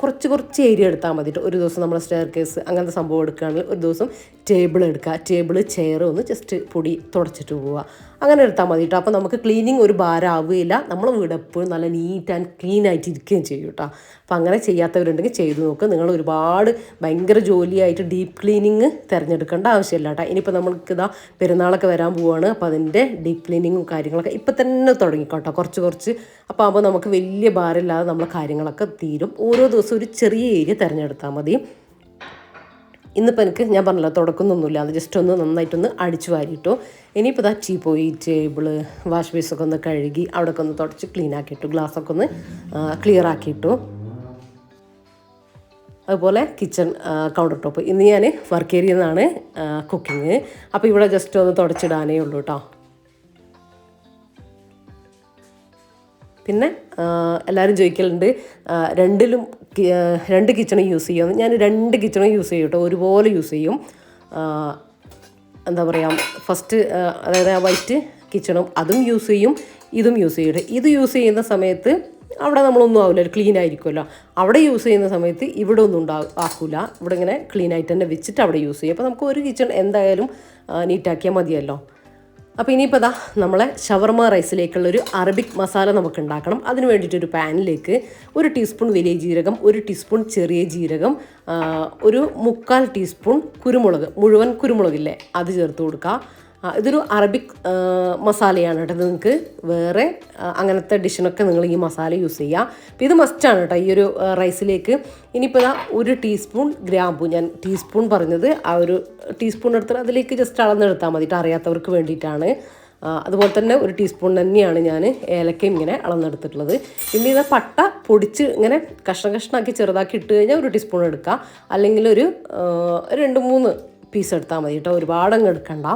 കുറച്ച് കുറച്ച് ഏരിയ എടുത്താൽ മതി ഒരു ദിവസം നമ്മൾ സ്റ്റെയർ കേസ് അങ്ങനത്തെ സംഭവം എടുക്കുകയാണെങ്കിൽ ഒരു ദിവസം ടേബിൾ എടുക്കുക. ടേബിൾ ചെയർ ഒന്ന് ജസ്റ്റ് പൊടി തുടച്ചിട്ട് പോവുക. അങ്ങനെ എടുത്താൽ മതി കേട്ടോ അപ്പോൾ നമുക്ക് ക്ലീനിങ് ഒരു ഭാരമാവുകയില്ല. നമ്മൾ വീട് എപ്പോഴും നല്ല നീറ്റ് ആൻഡ് ക്ലീൻ ആയിട്ട് ഇരിക്കുകയും ചെയ്യും കേട്ടോ അപ്പോൾ അങ്ങനെ ചെയ്യാത്തവരുണ്ടെങ്കിൽ ചെയ്തു നോക്കുക നിങ്ങൾ ഒരുപാട് ഭയങ്കര ജോലിയായിട്ട് ഡീപ്പ് ക്ലീനിങ് തിരഞ്ഞെടുക്കേണ്ട ആവശ്യമില്ല കേട്ടോ ഇനിയിപ്പോൾ നമുക്ക് ഇതാ പെരുന്നാളൊക്കെ വരാൻ പോവുകയാണ് അപ്പോൾ അതിന്റെ ഡീപ്പ് ക്ലീനിങ്ങും കാര്യങ്ങളൊക്കെ ഇപ്പം തന്നെ തുടങ്ങിക്കോട്ടോ കുറച്ച് കുറച്ച് അപ്പോൾ ആകുമ്പോൾ നമുക്ക് വലിയ ഭാരമില്ലാതെ നമ്മൾ കാര്യങ്ങളൊക്കെ തീരും. ഓരോ ദിവസവും ഒരു ചെറിയ ഏരിയ തിരഞ്ഞെടുത്താൽ മതി. ഇന്നിപ്പോൾ എനിക്ക് ഞാൻ പറഞ്ഞല്ലോ തുടക്കുന്നൊന്നുമില്ല. അത് ജസ്റ്റ് ഒന്ന് നന്നായിട്ടൊന്ന് അടിച്ചു വാരിയിട്ടു. ഇനിയിപ്പോൾ ഇതാ ടീ പോയി ടേബിൾ വാഷ് ബേസൊക്കെ ഒന്ന് കഴുകി അവിടെയൊക്കെ ഒന്ന് തുടച്ച് ക്ലീൻ ആക്കിയിട്ടു ഗ്ലാസ്സൊക്കെ ഒന്ന് ക്ലിയർ ആക്കിയിട്ടു. അതുപോലെ കിച്ചൺ കൗണ്ടർ ടോപ്പ് ഇന്ന് ഞാൻ വർക്ക് ഏരിയ നിന്നാണ് കുക്കിങ് അപ്പോൾ ഇവിടെ ജസ്റ്റ് ഒന്ന് തുടച്ചിടാനേ ഉള്ളൂ കേട്ടോ പിന്നെ എല്ലാവരും ചോദിക്കലുണ്ട് രണ്ടിലും രണ്ട് കിച്ചണും യൂസ് ചെയ്യും. ഞാൻ രണ്ട് കിച്ചണും യൂസ് ചെയ്യും കേട്ടോ. ഒരുപോലെ യൂസ് ചെയ്യും. എന്താ പറയുക ഫസ്റ്റ് അതായത് ആ വൈറ്റ് കിച്ചണും അതും യൂസ് ചെയ്യും ഇതും യൂസ് ചെയ്യും. ഇത് യൂസ് ചെയ്യുന്ന സമയത്ത് അവിടെ നമ്മളൊന്നും ആവില്ല ക്ലീൻ ആയിരിക്കുമല്ലോ അവിടെ യൂസ് ചെയ്യുന്ന സമയത്ത് ഇവിടെ ഒന്നും ഉണ്ടാ ആക്കില്ല ഇവിടെ ഇങ്ങനെ ക്ലീൻ ആയിട്ട് തന്നെ വെച്ചിട്ട് അവിടെ യൂസ് ചെയ്യും. അപ്പോൾ നമുക്ക് ഒരു കിച്ചൺ എന്തായാലും നീറ്റാക്കിയാൽ മതിയല്ലോ. അപ്പോൾ ഇനിയിപ്പോൾ ഇതാ നമ്മളെ ഷവർമ റൈസിലേക്കുള്ള ഒരു അറബിക് മസാല നമുക്ക് ഉണ്ടാക്കണം അതിന് വേണ്ടിയിട്ട് ഒരു പാനിലേക്ക് ഒരു ടീസ്പൂൺ വലിയ ജീരകം ഒരു ടീസ്പൂൺ ചെറിയ ജീരകം ഒരു മുക്കാൽ ടീസ്പൂൺ കുരുമുളക് മുഴുവൻ കുരുമുളകില്ലേ അത് ചേർത്ത് കൊടുക്കുക ഇതൊരു അറബിക് മസാലയാണ് കേട്ടോ. നിങ്ങൾക്ക് വേറെ അങ്ങനത്തെ ഡിഷിനൊക്കെ നിങ്ങൾ ഈ മസാല യൂസ് ചെയ്യുക ഇത് മസ്റ്റാണ് കേട്ടോ ഈ ഒരു റൈസിലേക്ക് ഇനിയിപ്പോൾ ഇതാ ഒരു ടീസ്പൂൺ ഗ്രാമ്പു. ഞാൻ ടീസ്പൂൺ പറഞ്ഞത് ആ ഒരു ടീസ്പൂൺ എടുത്താൽ അതിലേക്ക് ജസ്റ്റ് അളന്നെടുത്താൽ മതിയിട്ട് അറിയാത്തവർക്ക് വേണ്ടിയിട്ടാണ്. അതുപോലെ തന്നെ ഒരു ടീസ്പൂൺ തന്നെയാണ് ഞാൻ ഏലക്കയും ഇങ്ങനെ അളന്നെടുത്തിട്ടുള്ളത്. പിന്നെ ഇത് പട്ട പൊടിച്ച് ഇങ്ങനെ കഷ്ണ കഷ്ണമാക്കി ചെറുതാക്കി ഇട്ട് കഴിഞ്ഞാൽ ഒരു ടീസ്പൂൺ എടുക്കുക അല്ലെങ്കിൽ ഒരു രണ്ട് മൂന്ന് പീസ് എടുത്താൽ മതി കേട്ടോ ഒരുപാടങ്ങ് എടുക്കണ്ട.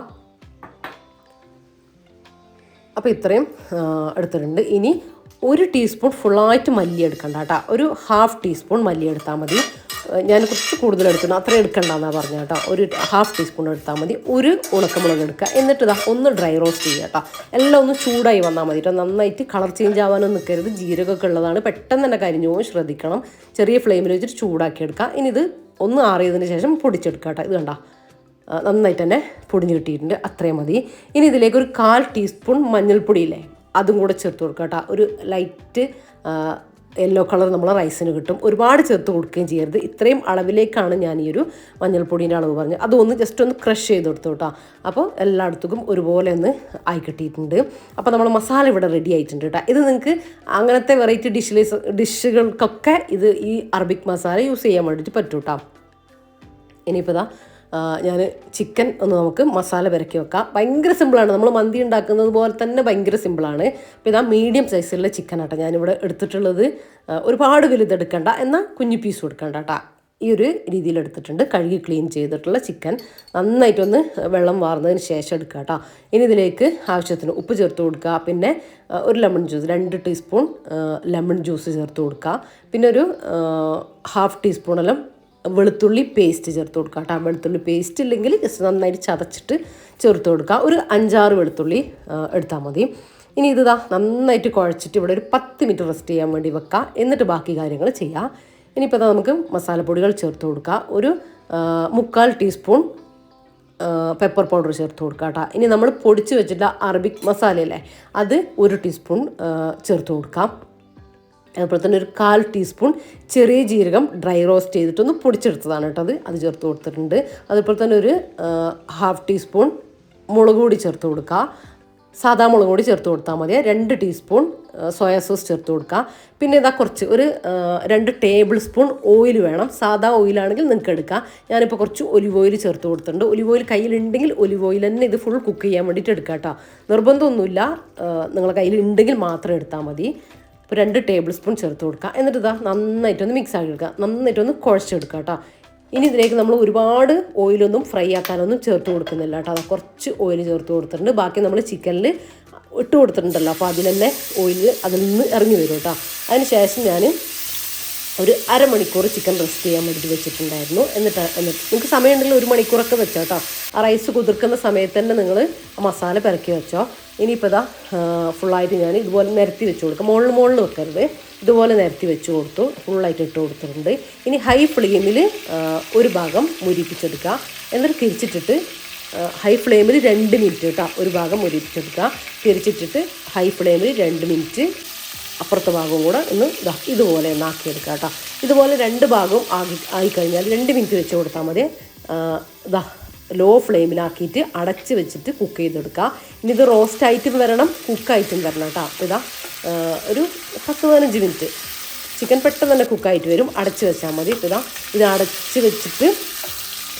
അപ്പോൾ ഇത്രയും എടുത്തിട്ടുണ്ട്. ഇനി ഒരു ടീസ്പൂൺ ഫുള്ളായിട്ട് മല്ലി എടുക്കണ്ട കേട്ടോ. ഒരു ഹാഫ് ടീസ്പൂൺ മല്ലി എടുത്താൽ മതി. ഞാൻ കുറച്ച് കൂടുതൽ എടുക്കണം അത്രയും എടുക്കണ്ടെന്നാണ് പറഞ്ഞത് കേട്ടോ. ഒരു ഹാഫ് ടീസ്പൂൺ എടുത്താൽ മതി. ഒരു ഉണക്കമുളക് എടുക്കുക. എന്നിട്ട് ഇതാ ഒന്ന് ഡ്രൈ റോസ്റ്റ് ചെയ്യുക കേട്ടോ. എല്ലാം ഒന്ന് ചൂടായി വന്നാൽ മതി കേട്ടോ. നന്നായിട്ട് കളർ ചേഞ്ച് ആവാനൊന്നും നിൽക്കരുത്. ജീരകമൊക്കെ ഉള്ളതാണ്. പെട്ടെന്ന് തന്നെ കരിഞ്ഞു ശ്രദ്ധിക്കണം. ചെറിയ ഫ്ലെയിമിൽ വെച്ചിട്ട് ചൂടാക്കി എടുക്കുക. ഇനി ഇത് ഒന്ന് ആറിയതിന് ശേഷം പൊടിച്ചെടുക്കുക കേട്ടോ. ഇത് കണ്ടോ? നന്നായിട്ട് തന്നെ പൊടിഞ്ഞ് കിട്ടിയിട്ടുണ്ട്. അത്രയും മതി. ഇനി ഇതിലേക്ക് ഒരു കാൽ ടീസ്പൂൺ മഞ്ഞൾപ്പൊടിയില്ലേ അതും കൂടെ ചേർത്ത് കൊടുക്കുക കേട്ടോ. ഒരു ലൈറ്റ് യെല്ലോ കളർ നമ്മൾ റൈസിന് കിട്ടും. ഒരുപാട് ചേർത്ത് കൊടുക്കുകയും ചെയ്യരുത്. ഇത്രയും അളവിലേക്കാണ് ഞാൻ ഈ ഒരു മഞ്ഞൾപ്പൊടീന്റെ അളവ് പറഞ്ഞത്. അതൊന്ന് ജസ്റ്റ് ഒന്ന് ക്രഷ് ചെയ്ത് കൊടുത്തു കേട്ടോ. അപ്പോൾ എല്ലായിടത്തും ഒരുപോലെ ഒന്ന് ആയി കിട്ടിയിട്ടുണ്ട്. അപ്പോൾ നമ്മൾ മസാല ഇവിടെ റെഡി ആയിട്ടുണ്ട് കേട്ടോ. ഇത് നിങ്ങൾക്ക് അങ്ങനത്തെ വെറൈറ്റി ഡിഷിലേസ് ഡിഷുകൾക്കൊക്കെ ഇത് ഈ അറബിക് മസാല യൂസ് ചെയ്യാൻ വേണ്ടിയിട്ട് പറ്റും കേട്ടോ. ഇനിയിപ്പോൾ ഇതാ ഞാൻ ചിക്കൻ ഒന്ന് നമുക്ക് മസാല പെരക്കി വെക്കാം. ഭയങ്കര സിമ്പിളാണ് നമ്മൾ മന്തി ഉണ്ടാക്കുന്നത് പോലെ തന്നെ ഭയങ്കര സിമ്പിളാണ് അപ്പോൾ ഇതാ മീഡിയം സൈസിലുള്ള ചിക്കൻ ആട്ടോ ഞാനിവിടെ എടുത്തിട്ടുള്ളത്. ഒരുപാട് വലുതെടുക്കണ്ട എന്നാൽ കുഞ്ഞു പീസ് കൊടുക്കണ്ട കേട്ടോ ഈ ഒരു രീതിയിൽ എടുത്തിട്ടുണ്ട്. കഴുകി ക്ലീൻ ചെയ്തിട്ടുള്ള ചിക്കൻ നന്നായിട്ടൊന്ന് വെള്ളം വാർന്നതിന് ശേഷം എടുക്കുക കേട്ടോ ഇനി ഇതിലേക്ക് ആവശ്യത്തിന് ഉപ്പ് ചേർത്ത് കൊടുക്കുക പിന്നെ ഒരു ലെമൺ ജ്യൂസ് രണ്ട് ടീസ്പൂൺ ലെമൺ ജ്യൂസ് ചേർത്ത് കൊടുക്കുക പിന്നെ ഒരു ഹാഫ് ടീസ്പൂണെല്ലാം വെളുത്തുള്ളി പേസ്റ്റ് ചേർത്ത് കൊടുക്കുക കേട്ടോ. വെളുത്തുള്ളി പേസ്റ്റ് ഇല്ലെങ്കിൽ ജസ്റ്റ് നന്നായിട്ട് ചതച്ചിട്ട് ചേർത്ത് കൊടുക്കുക ഒരു അഞ്ചാറ് വെളുത്തുള്ളി എടുത്താൽ മതി. ഇനി ഇത് നന്നായിട്ട് കുഴച്ചിട്ട് ഇവിടെ ഒരു പത്ത് മിനിറ്റ് റെസ്റ്റ് ചെയ്യാൻ വേണ്ടി വെക്കുക എന്നിട്ട് ബാക്കി കാര്യങ്ങൾ ചെയ്യുക ഇനിയിപ്പോൾ നമുക്ക് മസാലപ്പൊടികൾ ചേർത്ത് കൊടുക്കുക ഒരു മുക്കാൽ ടീസ്പൂൺ പെപ്പർ പൗഡർ ചേർത്ത് കൊടുക്കുക കേട്ടോ. ഇനി നമ്മൾ പൊടിച്ച് വെച്ചിട്ട് അറബിക് മസാലയല്ലേ അത് ഒരു ടീസ്പൂൺ ചേർത്ത് കൊടുക്കാം. അതുപോലെ തന്നെ ഒരു കാൽ ടീസ്പൂൺ ചെറിയ ജീരകം ഡ്രൈ റോസ്റ്റ് ചെയ്തിട്ടൊന്ന് പൊടിച്ചെടുത്തതാണ് കേട്ടോ അത്. ചേർത്ത് കൊടുത്തിട്ടുണ്ട്. അതുപോലെ തന്നെ ഒരു ഹാഫ് ടീസ്പൂൺ മുളക് പൊടി ചേർത്ത് കൊടുക്കുക. സാധാ മുളക് പൊടി ചേർത്ത് കൊടുത്താൽ മതി. രണ്ട് ടീസ്പൂൺ സോയാ സോസ് ചേർത്ത് കൊടുക്കുക. പിന്നെ ഇതാ കുറച്ച് ഒരു രണ്ട് ടേബിൾ സ്പൂൺ ഓയിൽ വേണം. സാധാ ഓയിലാണെങ്കിൽ നിങ്ങൾക്ക് എടുക്കാം. ഞാനിപ്പോൾ കുറച്ച് ഒലിവ് ഓയിൽ ചേർത്ത് കൊടുത്തിട്ടുണ്ട്. ഒലിവ് ഓയിൽ കയ്യിലുണ്ടെങ്കിൽ ഒലിവ് ഓയിൽ തന്നെ ഇത് ഫുൾ കുക്ക് ചെയ്യാൻ വേണ്ടിയിട്ട് എടുക്കാം കേട്ടോ. നിർബന്ധമൊന്നുമില്ല. നിങ്ങളുടെ കയ്യിൽ ഉണ്ടെങ്കിൽ മാത്രം എടുത്താൽ മതി. ഇപ്പോൾ രണ്ട് ടേബിൾ സ്പൂൺ ചേർത്ത് കൊടുക്കുക എന്നിട്ട് ഇതാ നന്നായിട്ടൊന്ന് മിക്സ് ആക്കി എടുക്കുക നന്നായിട്ടൊന്ന് കുഴച്ചെടുക്കുക കേട്ടോ ഇനി ഇതിലേക്ക് നമ്മൾ ഒരുപാട് ഓയിലൊന്നും ഫ്രൈ ആക്കാനൊന്നും ചേർത്ത് കൊടുക്കുന്നില്ല കേട്ടോ അത് കുറച്ച് ഓയിൽ ചേർത്ത് കൊടുത്തിട്ടുണ്ട്. ബാക്കി നമ്മൾ ചിക്കനിൽ ഇട്ട് കൊടുത്തിട്ടുണ്ടല്ലോ. അപ്പോൾ അതിൽ ഓയിൽ അതിൽ നിന്ന് ഇറങ്ങി വരും കേട്ടോ അതിന് ശേഷം ഞാൻ ഒരു അരമണിക്കൂർ ചിക്കൻ റെസ്റ്റ് ചെയ്യാൻ വേണ്ടി വെച്ചിട്ടുണ്ടായിരുന്നു. എന്നിട്ട് നിങ്ങൾക്ക് സമയമുണ്ടെങ്കിൽ ഒരു മണിക്കൂറൊക്കെ വെച്ചോ കേട്ടോ ആ റൈസ് കുതിർക്കുന്ന സമയത്ത് തന്നെ നിങ്ങൾ മസാല പിറക്കി വെച്ചോ. ഇനിയിപ്പോൾ ഇതാ ഫുള്ളായിട്ട് ഞാൻ ഇതുപോലെ നിരത്തി വെച്ച് കൊടുക്കാം. മുകളിൽ മുകളിൽ വെക്കരുത്. ഇതുപോലെ നിരത്തി വെച്ച് കൊടുത്തു. ഫുള്ളായിട്ട് ഇട്ട് കൊടുത്തിട്ടുണ്ട്. ഇനി ഹൈ ഫ്ലെയിമിൽ ഒരു ഭാഗം മുരിപ്പിച്ചെടുക്കുക. എന്നിട്ട് തിരിച്ചിട്ടിട്ട് ഹൈ ഫ്ലെയിമിൽ രണ്ട് മിനിറ്റ് കേട്ടോ ഒരു ഭാഗം മുരിപ്പിച്ചെടുക്കുക. തിരിച്ചിട്ടിട്ട് ഹൈ ഫ്ലെയിമിൽ രണ്ട് മിനിറ്റ് അപ്പുറത്തെ ഭാഗവും കൂടെ ഒന്ന് ഇതാ ഇതുപോലെ ഒന്ന് ആക്കിയെടുക്കുക കേട്ടോ. ഇതുപോലെ രണ്ട് ഭാഗവും ആക്കി ആയിക്കഴിഞ്ഞാൽ രണ്ട് മിനിറ്റ് വെച്ച് കൊടുത്താൽ മതി. ഇതാ ലോ ഫ്ലെയിമിലാക്കിയിട്ട് അടച്ച് വെച്ചിട്ട് കുക്ക് ചെയ്തെടുക്കുക. ഇനി ഇത് റോസ്റ്റ് ആയിട്ടും വരണം കുക്കായിട്ടും വരണം കേട്ടോ. ഇതാ ഒരു പത്ത് പതിനഞ്ച് മിനിറ്റ്. ചിക്കൻ പെട്ടെന്ന് തന്നെ കുക്കായിട്ട് വരും അടച്ച് വെച്ചാൽ മതി. ഇതാ ഇത് അടച്ച് വെച്ചിട്ട്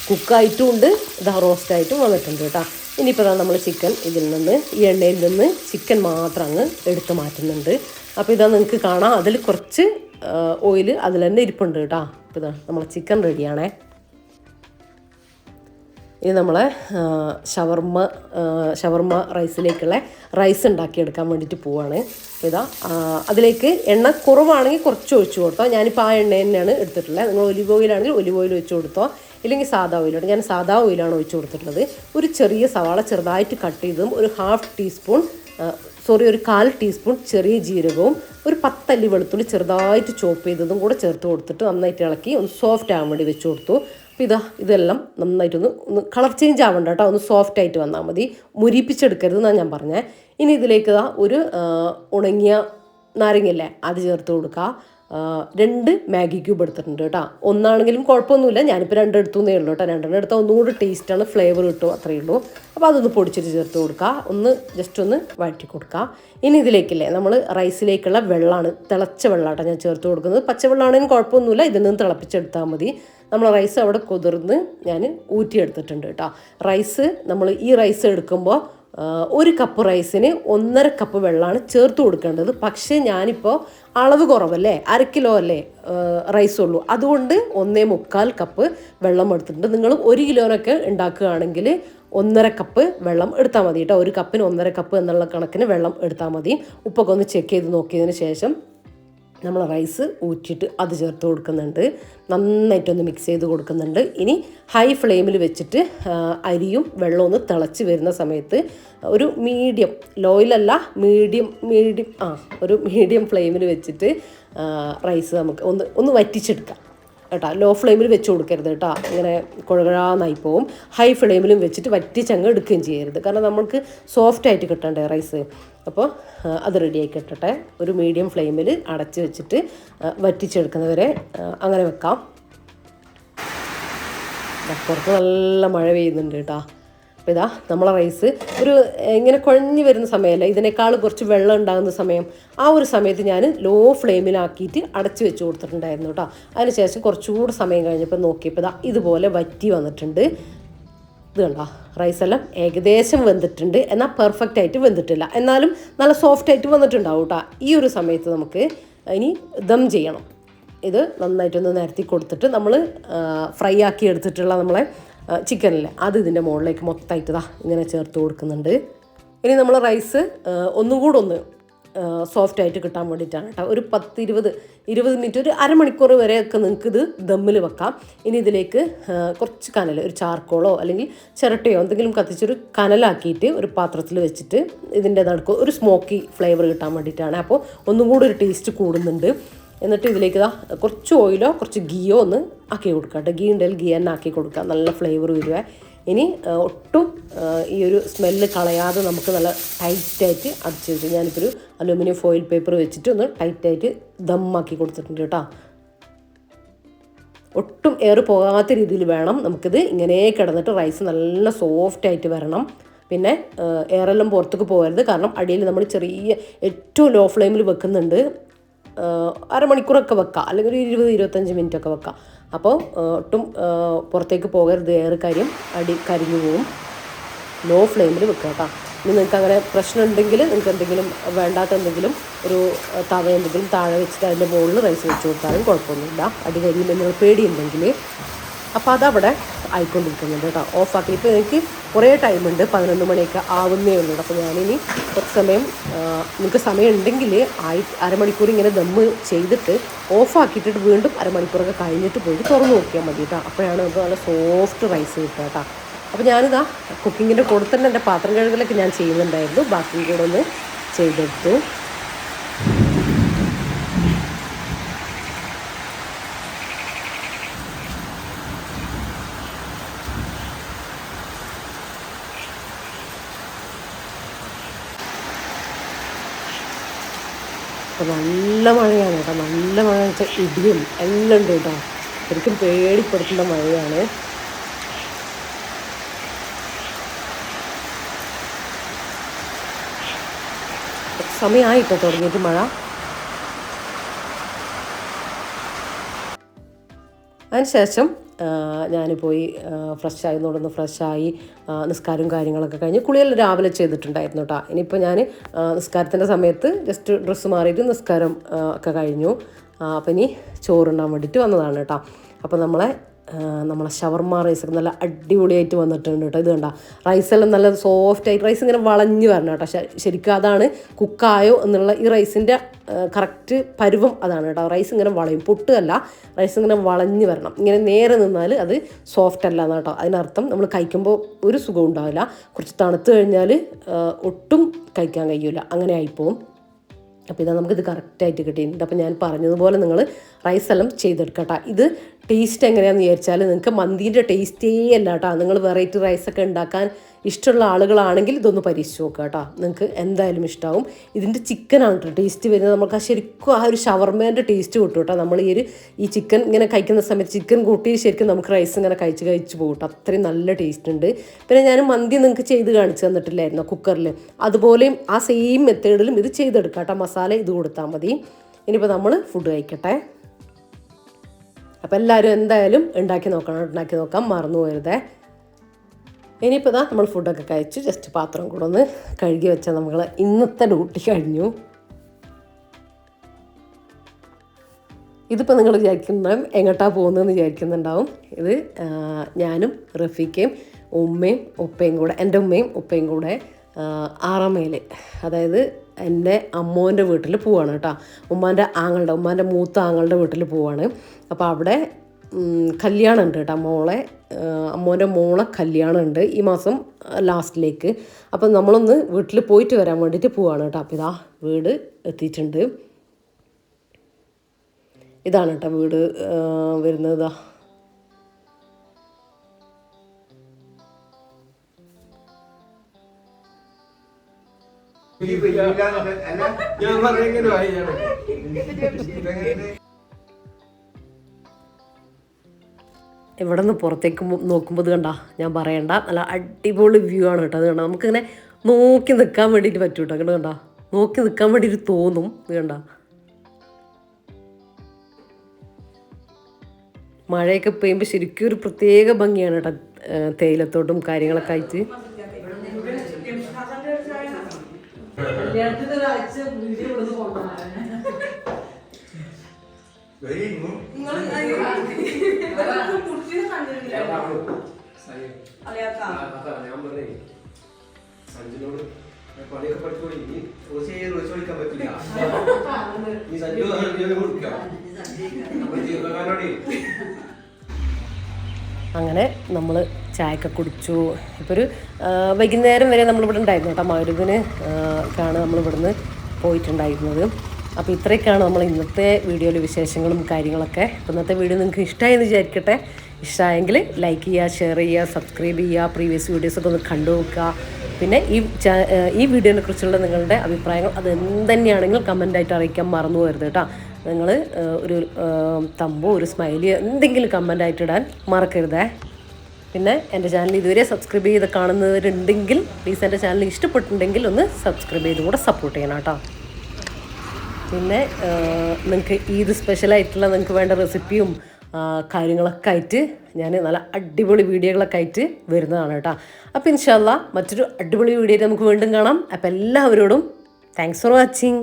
കുക്കായിട്ടും ഉണ്ട്. ഇതാ റോസ്റ്റായിട്ടും വന്നിട്ടുണ്ട് കേട്ടോ. ഇനിയിപ്പോൾ നമ്മൾ ചിക്കൻ ഇതിൽ നിന്ന് ഈ എണ്ണയിൽ നിന്ന് ചിക്കൻ മാത്രം അങ്ങ് എടുത്ത് മാറ്റുന്നുണ്ട്. അപ്പോൾ ഇതാ നിങ്ങൾക്ക് കാണാം. അതിൽ കുറച്ച് ഓയിൽ അതിൽ തന്നെ ഇരിപ്പുണ്ട് കേട്ടോ. അപ്പോൾ ഇതാ നമ്മളെ ചിക്കൻ റെഡിയാണേ ഇനി നമ്മളെ ഷവർമ ഷവർമ്മ ഷവർമ്മ റൈസിലേക്കുള്ള റൈസ് ഉണ്ടാക്കിയെടുക്കാൻ വേണ്ടിയിട്ട് പോവാണ്. അപ്പോൾ ഇതാ അതിലേക്ക് എണ്ണ കുറവാണെങ്കിൽ കുറച്ച് ഒഴിച്ച് കൊടുത്തോ. ഞാനിപ്പോൾ ആ എണ്ണ തന്നെയാണ് എടുത്തിട്ടുള്ളത്. നിങ്ങൾ ഒലിവ് ഓയിലാണെങ്കിൽ ഒലിവ് ഓയിൽ ഒഴിച്ച് കൊടുത്തോ. ഇല്ലെങ്കിൽ സാധാ ഓയിലാണ് ഞാൻ സാധാ ഓയിലാണ് ഒഴിച്ച് കൊടുത്തിട്ടുള്ളത്. ഒരു ചെറിയ സവാള ചെറുതായിട്ട് കട്ട് ചെയ്തതും ഒരു ഹാഫ് ടീസ്പൂൺ സോറി ഒരു കാൽ ടീസ്പൂൺ ചെറിയ ജീരകവും ഒരു പത്തല്ലി വെളുത്തുള്ളി ചെറുതായിട്ട് ചോപ്പ് ചെയ്തതും കൂടെ ചേർത്ത് കൊടുത്തിട്ട് നന്നായിട്ട് ഇളക്കി ഒന്ന് സോഫ്റ്റ് ആകാൻ വേണ്ടി വെച്ച് കൊടുത്തു. അപ്പോൾ ഇതാ ഇതെല്ലാം നന്നായിട്ടൊന്ന് ഒന്ന് കളർ ചേഞ്ച് ആവണ്ട കേട്ടോ ഒന്ന് സോഫ്റ്റ് ആയിട്ട് വന്നാൽ മതി. മുരിപ്പിച്ചെടുക്കരുത് എന്നാണ് ഞാൻ പറഞ്ഞത് ഇനി ഇതിലേക്ക് ഒരു ഉണങ്ങിയ നാരങ്ങയില്ലേ അത് ചേർത്ത് കൊടുക്കുക രണ്ട് മാഗി ക്യൂബ് എടുത്തിട്ടുണ്ട് കേട്ടോ. ഒന്നാണെങ്കിലും കുഴപ്പമൊന്നുമില്ല. ഞാനിപ്പോൾ രണ്ട് എടുത്തുന്നേ ഉള്ളൂ കേട്ടോ. രണ്ടെണ്ണം എടുത്താൽ ഒന്നുകൂടി ടേസ്റ്റാണ് ഫ്ലേവർ കിട്ടും അത്രയേ ഉള്ളൂ. അപ്പോൾ അതൊന്ന് പൊടിച്ചിട്ട് ചേർത്ത് കൊടുക്കുക ഒന്ന് ജസ്റ്റ് ഒന്ന് വഴറ്റി കൊടുക്കുക ഇനി ഇതിലേക്കില്ലേ നമ്മൾ റൈസിലേക്കുള്ള വെള്ളമാണ് തിളച്ച വെള്ളമാട്ടോ ഞാൻ ചേർത്ത് കൊടുക്കുന്നത്. പച്ചവെള്ളമാണെങ്കിലും കുഴപ്പമൊന്നുമില്ല. ഇതിൽ നിന്ന് തിളപ്പിച്ചെടുത്താൽ മതി. നമ്മൾ റൈസ് അവിടെ കുതിർന്ന് ഞാൻ ഊറ്റിയെടുത്തിട്ടുണ്ട് കേട്ടോ. റൈസ് നമ്മൾ ഈ റൈസ് എടുക്കുമ്പോൾ ഒരു കപ്പ് റൈസിന് ഒന്നര കപ്പ് വെള്ളമാണ് ചേർത്ത് കൊടുക്കേണ്ടത്. പക്ഷേ ഞാനിപ്പോൾ അളവ് കുറവല്ലേ? അര കിലോ അല്ലേ റൈസ് ഉള്ളൂ അതുകൊണ്ട് ഒന്നേ മുക്കാൽ കപ്പ് വെള്ളം എടുത്തിട്ടുണ്ട്. നിങ്ങൾ ഒരു കിലോനൊക്കെ ഉണ്ടാക്കുകയാണെങ്കിൽ ഒന്നര കപ്പ് വെള്ളം എടുത്താൽ മതി കേട്ടോ. ഒരു കപ്പിന് ഒന്നര കപ്പ് എന്നുള്ള കണക്കിന് വെള്ളം എടുത്താൽ മതി. ഉപ്പൊക്കെ ഒന്ന് ചെക്ക് ചെയ്ത് നോക്കിയതിന് ശേഷം നമ്മൾ റൈസ് ഊറ്റിയിട്ട് അത് ചേർത്ത് കൊടുക്കുന്നുണ്ട്. നന്നായിട്ടൊന്ന് മിക്സ് ചെയ്ത് കൊടുക്കുന്നുണ്ട്. ഇനി ഹൈ ഫ്ലെയിമിൽ വെച്ചിട്ട് അരിയും വെള്ളവും ഒന്ന് തിളച്ച് വരുന്ന സമയത്ത് ഒരു മീഡിയം ലോയിലല്ല മീഡിയം മീഡിയം ആ ഒരു മീഡിയം ഫ്ലെയിമിൽ വെച്ചിട്ട് റൈസ് നമുക്ക് ഒന്ന് ഒന്ന് വറ്റിച്ചെടുക്കാം. കേട്ടോ ലോ ഫ്ലെയിമിൽ വെച്ച് കൊടുക്കരുത് കേട്ടോ. ഇങ്ങനെ കുഴകുഴാന്നായി പോവും. ഹൈ ഫ്ലെയിമിലും വെച്ചിട്ട് വറ്റിച്ചങ്ങ് എടുക്കുകയും ചെയ്യരുത്. കാരണം നമുക്ക് സോഫ്റ്റായിട്ട് കിട്ടണ്ടേ റൈസ് അപ്പോൾ അത് റെഡിയായി കിട്ടട്ടെ ഒരു മീഡിയം ഫ്ലെയിമിൽ അടച്ച് വെച്ചിട്ട് വറ്റിച്ചെടുക്കുന്നവരെ അങ്ങനെ വെക്കാം. പുറത്ത് നല്ല മഴ പെയ്യുന്നുണ്ട് കേട്ടോ. അപ്പോൾ ഇതാ നമ്മളെ റൈസ് ഒരു ഇങ്ങനെ കുഴഞ്ഞു വരുന്ന സമയമല്ല. ഇതിനേക്കാൾ കുറച്ച് വെള്ളം ഉണ്ടാകുന്ന സമയം. ആ ഒരു സമയത്ത് ഞാൻ ലോ ഫ്ലെയിമിലാക്കിയിട്ട് അടച്ചു വെച്ച് കൊടുത്തിട്ടുണ്ടായിരുന്നു കേട്ടോ. അതിനുശേഷം കുറച്ചുകൂടെ സമയം കഴിഞ്ഞപ്പോൾ നോക്കിയപ്പോൾ ഇതാ ഇതുപോലെ വറ്റി വന്നിട്ടുണ്ട്. ഇത് കണ്ടോ റൈസെല്ലാം ഏകദേശം വെന്തിട്ടുണ്ട്. എന്നാൽ പെർഫെക്റ്റ് ആയിട്ട് വെന്തിട്ടില്ല. എന്നാലും നല്ല സോഫ്റ്റ് ആയിട്ട് വന്നിട്ടുണ്ടാവും കേട്ടോ ഈ ഒരു സമയത്ത് നമുക്ക് ഇനി ദം ചെയ്യണം. ഇത് നന്നായിട്ടൊന്ന് നിരത്തി കൊടുത്തിട്ട് നമ്മൾ ഫ്രൈ ആക്കി എടുത്തിട്ടുള്ള നമ്മളെ ചിക്കനില്ലേ അത് ഇതിന്റെ മുകളിലേക്ക് മൊത്തമായിട്ട് ഇതാ ഇങ്ങനെ ചേർത്ത് കൊടുക്കുന്നുണ്ട്. ഇനി നമ്മൾ റൈസ് ഒന്നുകൂടെ ഒന്ന് സോഫ്റ്റ് ആയിട്ട് കിട്ടാൻ വേണ്ടിയിട്ടാണ് കേട്ടോ. ഒരു പത്ത് ഇരുപത് ഇരുപത് മിനിറ്റ് ഒരു അരമണിക്കൂർ വരെയൊക്കെ നിങ്ങൾക്ക് ഇത് ദമ്മിൽ വെക്കാം. ഇനി ഇതിലേക്ക് കുറച്ച് കനൽ ഒരു ചാർക്കോളോ അല്ലെങ്കിൽ ചിരട്ടയോ എന്തെങ്കിലും കത്തിച്ചൊരു കനലാക്കിയിട്ട് ഒരു പാത്രത്തിൽ വെച്ചിട്ട് ഇതിന്റെ നടുക്ക് ഒരു സ്മോക്കി ഫ്ലേവർ കിട്ടാൻ വേണ്ടിയിട്ടാണ്. അപ്പോൾ ഒന്നും കൂടി ഒരു ടേസ്റ്റ് കൂടുന്നുണ്ട്. എന്നിട്ട് ഇതിലേക്ക് ഇതാ കുറച്ച് ഓയിലോ കുറച്ച് ഗീയോ ഒന്ന് ആക്കി കൊടുക്കാം കേട്ടോ. ഗീ ഉണ്ടെങ്കിൽ ഗീ തന്നെ ആക്കി കൊടുക്കാം. നല്ല ഫ്ലേവർ വരുവേ. ഇനി ഒട്ടും ഈ ഒരു സ്മെല്ല് കളയാതെ നമുക്ക് നല്ല ടൈറ്റായിട്ട് അടിച്ച് വെച്ചു ഞാനിപ്പോൾ ഒരു അലൂമിനിയം ഫോയിൽ പേപ്പർ വെച്ചിട്ട് ഒന്ന് ടൈറ്റായിട്ട് ദമ്മാക്കി കൊടുത്തിട്ടുണ്ട് കേട്ടോ. ഒട്ടും എയർ പോകാത്ത രീതിയിൽ വേണം നമുക്കിത് ഇങ്ങനെ കിടന്നിട്ട് റൈസ് നല്ല സോഫ്റ്റായിട്ട് വരണം. പിന്നെ എയറെല്ലാം പുറത്തേക്ക് പോകരുത്. കാരണം അടിയിൽ നമ്മൾ ചെറിയ ഏറ്റവും ലോ ഫ്ലെയിമിൽ വെക്കുന്നുണ്ട്. അരമണിക്കൂറൊക്കെ വെക്കാം. അല്ലെങ്കിൽ ഒരു ഇരുപത് ഇരുപത്തഞ്ച് മിനിറ്റൊക്കെ വെക്കാം. അപ്പോൾ ഒട്ടും പുറത്തേക്ക് പോകരുത് ഏറെ കാര്യം അടി കരിഞ്ഞു പോവും. ലോ ഫ്ലെയിമിൽ വെക്കുക കേട്ടോ. ഇനി നിങ്ങൾക്ക് അങ്ങനെ പ്രശ്നം ഉണ്ടെങ്കിൽ നിങ്ങൾക്ക് എന്തെങ്കിലും വേണ്ടാത്ത എന്തെങ്കിലും ഒരു തവ എന്തെങ്കിലും താഴെ വെച്ചിട്ട് അതിന്റെ മുകളിൽ റൈസ് വെച്ച് കൊടുത്താലും കുഴപ്പമൊന്നുമില്ല. അടി കരിയും എന്നുള്ള പേടിയുണ്ടെങ്കിൽ അപ്പോൾ അതവിടെ ആയിക്കൊണ്ടിരിക്കുന്നുണ്ട് കേട്ടോ. ഓഫാക്കി ഇപ്പോൾ എനിക്ക് കുറേ ടൈമുണ്ട് പതിനൊന്ന് മണിയൊക്കെ ആവുന്നേ ഉള്ളൂ. അപ്പോൾ ഞാനിനി കുറച്ച് സമയം നിങ്ങൾക്ക് സമയം ഉണ്ടെങ്കിൽ ആയി അരമണിക്കൂർ ഇങ്ങനെ ദമ്മ് ചെയ്തിട്ട് ഓഫാക്കിയിട്ടിട്ട് വീണ്ടും അരമണിക്കൂറൊക്കെ കഴിഞ്ഞിട്ട് പോയിട്ട് തുറന്നു നോക്കിയാൽ മതി കേട്ടോ. അപ്പോഴാണ് നമുക്ക് നല്ല സോഫ്റ്റ് റൈസ് കിട്ടുക കേട്ടോ. അപ്പോൾ ഞാനിതാ കുക്കിങ്ങിന്റെ കൂടെ തന്നെ എന്റെ പാത്രം കഴുകലൊക്കെ ഞാൻ ചെയ്യുന്നുണ്ടായിരുന്നു. ബാക്കി കൂടെ ഒന്ന് ചെയ്തെടുത്തു. നല്ല മഴയാണ് കേട്ടോ. നല്ല മഴ വെച്ചാൽ ഇടിയും എല്ലാം ഉണ്ട് കേട്ടോ. ശരിക്കും പേടിപ്പെടുത്തുന്ന മഴയാണ്. സമയമായിട്ടോ തുടങ്ങിയിട്ട് മഴ? അതിനുശേഷം ഞാൻ പോയി ഫ്രഷ് ഫ്രഷായി നോടൊന്ന് ഫ്രഷായി നിസ്കാരവും കാര്യങ്ങളൊക്കെ കഴിഞ്ഞ് കുളിയെല്ലാം രാവിലെ ചെയ്തിട്ടുണ്ടായിരുന്നു കേട്ടോ ഇനിയിപ്പോൾ ഞാൻ നിസ്കാരത്തിന്റെ സമയത്ത് ജസ്റ്റ് ഡ്രസ്സ് മാറിയിട്ട് നിസ്കാരം ഒക്കെ കഴിഞ്ഞു. അപ്പം ഇനി ചോറുണ്ടാൻ വേണ്ടിയിട്ട് വന്നതാണ് കേട്ടോ അപ്പോൾ നമ്മളെ നമ്മളെ ഷവർമ റൈസ് നല്ല അടിപൊളിയായിട്ട് വന്നിട്ടുണ്ട് കേട്ടോ. ഇത് കണ്ട റൈസെല്ലാം നല്ല സോഫ്റ്റ് ആയിട്ട് റൈസ് ഇങ്ങനെ വളഞ്ഞു വരണം കേട്ടോ. ശരിക്കും അതാണ് കുക്കായോ എന്നുള്ള ഈ റൈസിന്റെ കറക്റ്റ് പരുവം അതാണ് കേട്ടോ. റൈസ് ഇങ്ങനെ വളയും പൊട്ടുകല്ല റൈസ് ഇങ്ങനെ വളഞ്ഞു വരണം. ഇങ്ങനെ നേരെ നിന്നാൽ അത് സോഫ്റ്റ് അല്ല എന്നാണ് കേട്ടോ. അതിനർത്ഥം നമ്മൾ കഴിക്കുമ്പോൾ ഒരു സുഖം ഉണ്ടാവില്ല. കുറച്ച് തണുത്ത് കഴിഞ്ഞാൽ ഒട്ടും കഴിക്കാൻ കഴിയില്ല അങ്ങനെ ആയിപ്പോവും. അപ്പോൾ ഇതാ നമുക്കിത് കറക്റ്റായിട്ട് കിട്ടിയിട്ടുണ്ട്. അപ്പോൾ ഞാൻ പറഞ്ഞതുപോലെ നിങ്ങൾ റൈസ് എല്ലാം ചെയ്തെടുക്കട്ടെ. ഇത് ടേസ്റ്റ് എങ്ങനെയാണെന്ന് വിചാരിച്ചാൽ നിങ്ങൾക്ക് മന്തീന്റെ ടേസ്റ്റേ അല്ല കേട്ടോ നിങ്ങൾ വെറൈറ്റി റൈസൊക്കെ ഉണ്ടാക്കാൻ ഇഷ്ടമുള്ള ആളുകളാണെങ്കിൽ ഇതൊന്ന് പരീക്ഷിച്ച് നോക്കുക കേട്ടോ നിങ്ങൾക്ക് എന്തായാലും ഇഷ്ടമാവും ഇതിന്റെ ചിക്കനാണ് കേട്ടോ ടേസ്റ്റ് വരുന്നത് നമുക്ക് ആ ശരിക്കും ആ ഒരു ഷവർമേന്റെ ടേസ്റ്റ് കിട്ടും കേട്ടോ നമ്മൾ ഈ ഒരു ഈ ചിക്കൻ ഇങ്ങനെ കഴിക്കുന്ന സമയത്ത് ചിക്കൻ കൂട്ടി ശരിക്കും നമുക്ക് റൈസ് ഇങ്ങനെ കഴിച്ച് കഴിച്ച് പോകും അത്രയും നല്ല ടേസ്റ്റ് ഉണ്ട്. പിന്നെ ഞാൻ മന്തി നിങ്ങൾക്ക് ചെയ്ത് കാണിച്ചു തന്നിട്ടില്ലായിരുന്നു കുക്കറിൽ അതുപോലെയും ആ സെയിം മെത്തേഡിലും ഇത് ചെയ്തെടുക്കാം കേട്ടോ മസാല ഇത് കൊടുത്താൽ മതി. ഇനിയിപ്പോൾ നമ്മൾ ഫുഡ് കഴിക്കട്ടെ. അപ്പോൾ എല്ലാവരും എന്തായാലും ഉണ്ടാക്കി നോക്കണം ഉണ്ടാക്കി നോക്കാം മറന്നു പോരുതേ ഇനിയിപ്പോൾ ഇതാ നമ്മൾ ഫുഡൊക്കെ കഴിച്ച്. ജസ്റ്റ് പാത്രം കൂടെ ഒന്ന് കഴുകി വെച്ചാൽ നമ്മൾ ഇന്നത്തെ ഡ്യൂട്ടി കഴിഞ്ഞു. ഇതിപ്പോൾ നിങ്ങൾ വിചാരിക്കുന്നുണ്ടാവും എങ്ങോട്ടാ പോകുന്നതെന്ന് വിചാരിക്കുന്നുണ്ടാവും. ഇത് ഞാനും റഫീക്കയും ഉമ്മയും ഉപ്പയും കൂടെ എന്റെ ഉമ്മയും ഉപ്പയും കൂടെ ആറാം ആറമേൽ അതായത് എന്റെ അമ്മോന്റെ വീട്ടിൽ പോവാണ് കേട്ടോ. ഉമ്മാന്റെ ആങ്ങളുടെ ഉമ്മാന്റെ മൂത്ത ആങ്ങളുടെ വീട്ടിൽ പോവാണ്. അപ്പോൾ അവിടെ കല്യാണം ഉണ്ട് കേട്ടോ മോളെ. അമ്മോന്റെ മോളെ കല്യാണം ഉണ്ട് ഈ മാസം ലാസ്റ്റിലേക്ക്. അപ്പം നമ്മളൊന്ന് വീട്ടിൽ പോയിട്ട് വരാൻ വേണ്ടിയിട്ട് പോവാണ് കേട്ടോ. അപ്പോൾ ഇതാ വീട് എത്തിയിട്ടുണ്ട്. ഇതാണ് കേട്ടോ വീട് വരുന്നത്. ഇതാ. ഞാൻ ഇവിടെ നിന്ന് പുറത്തേക്ക് നോക്കുമ്പോൾ ഇത് കണ്ട ഞാൻ പറയണ്ട. നല്ല അടിപൊളി വ്യൂ ആണ് കേട്ടോ അത് കണ്ട. നമുക്കിങ്ങനെ നോക്കി നിൽക്കാൻ വേണ്ടിയിട്ട് പറ്റും കേട്ടോ അങ്ങനെ കണ്ട? നോക്കി നിൽക്കാൻ വേണ്ടിയിട്ട് തോന്നും ഇത് കണ്ട. മഴയൊക്കെ പെയ്യുമ്പോൾ ശരിക്കും ഒരു പ്രത്യേക ഭംഗിയാണ് കേട്ടോ തേയിലത്തോട്ടും കാര്യങ്ങളൊക്കെ ആയിട്ട്. ഞാൻ പറഞ്ഞേ സഞ്ജുനോട് പണിയൊക്കെ പഠിച്ചോളി ഇനി റോസി റോസി വിളിക്കാൻ പറ്റില്ല. നീ സഞ്ജു കൊടുക്കാം ജീവകാരനോടെ അങ്ങനെ നമ്മൾ ചായയൊക്കെ കുടിച്ചു. ഇപ്പോൾ ഒരു വൈകുന്നേരം വരെ നമ്മളിവിടെ ഉണ്ടായിരുന്നു കേട്ടോ. മരുവിന് ആണ് നമ്മളിവിടുന്ന് പോയിട്ടുണ്ടായിരുന്നത്. അപ്പോൾ ഇത്രയൊക്കെയാണ് നമ്മൾ ഇന്നത്തെ വീഡിയോയിലെ വിശേഷങ്ങളും കാര്യങ്ങളൊക്കെ. അപ്പോൾ ഇന്നത്തെ വീഡിയോ നിങ്ങൾക്ക് ഇഷ്ടമായി എന്ന് വിചാരിക്കട്ടെ. ഇഷ്ടമായെങ്കിൽ ലൈക്ക് ചെയ്യുക ഷെയർ ചെയ്യുക സബ്സ്ക്രൈബ് ചെയ്യുക പ്രീവിയസ് വീഡിയോസൊക്കെ ഒന്ന് കണ്ടു നോക്കുക. പിന്നെ ഈ ഈ വീഡിയോനെ കുറിച്ചുള്ള നിങ്ങളുടെ അഭിപ്രായങ്ങൾ അത് എന്തുതന്നെയാണെങ്കിലും കമന്റായിട്ട് അറിയിക്കാൻ മറന്നു പോകരുത് കേട്ടോ. നിങ്ങൾ ഒരു തമ്പോ ഒരു സ്മൈലി എന്തെങ്കിലും കമന്റ് ആയിട്ടിടാൻ മറക്കരുതേ. പിന്നെ എന്റെ ചാനൽ ഇതുവരെ സബ്സ്ക്രൈബ് ചെയ്ത് കാണുന്നവരുണ്ടെങ്കിൽ പ്ലീസ് എന്റെ ചാനൽ ഇഷ്ടപ്പെട്ടിട്ടുണ്ടെങ്കിൽ ഒന്ന് സബ്സ്ക്രൈബ് ചെയ്ത് കൂടെ സപ്പോർട്ട് ചെയ്യണം കേട്ടോ. പിന്നെ നിങ്ങൾക്ക് ഈദ് സ്പെഷ്യലായിട്ടുള്ള നിങ്ങൾക്ക് വേണ്ട റെസിപ്പിയും കാര്യങ്ങളൊക്കെ ആയിട്ട് ഞാൻ നല്ല അടിപൊളി വീഡിയോകളൊക്കെ ആയിട്ട് വരുന്നതാണ് കേട്ടോ. അപ്പോൾ ഇൻഷാല്ല മറ്റൊരു അടിപൊളി വീഡിയോ നമുക്ക് വീണ്ടും കാണാം. അപ്പോൾ എല്ലാവരോടും താങ്ക്സ് ഫോർ വാച്ചിങ്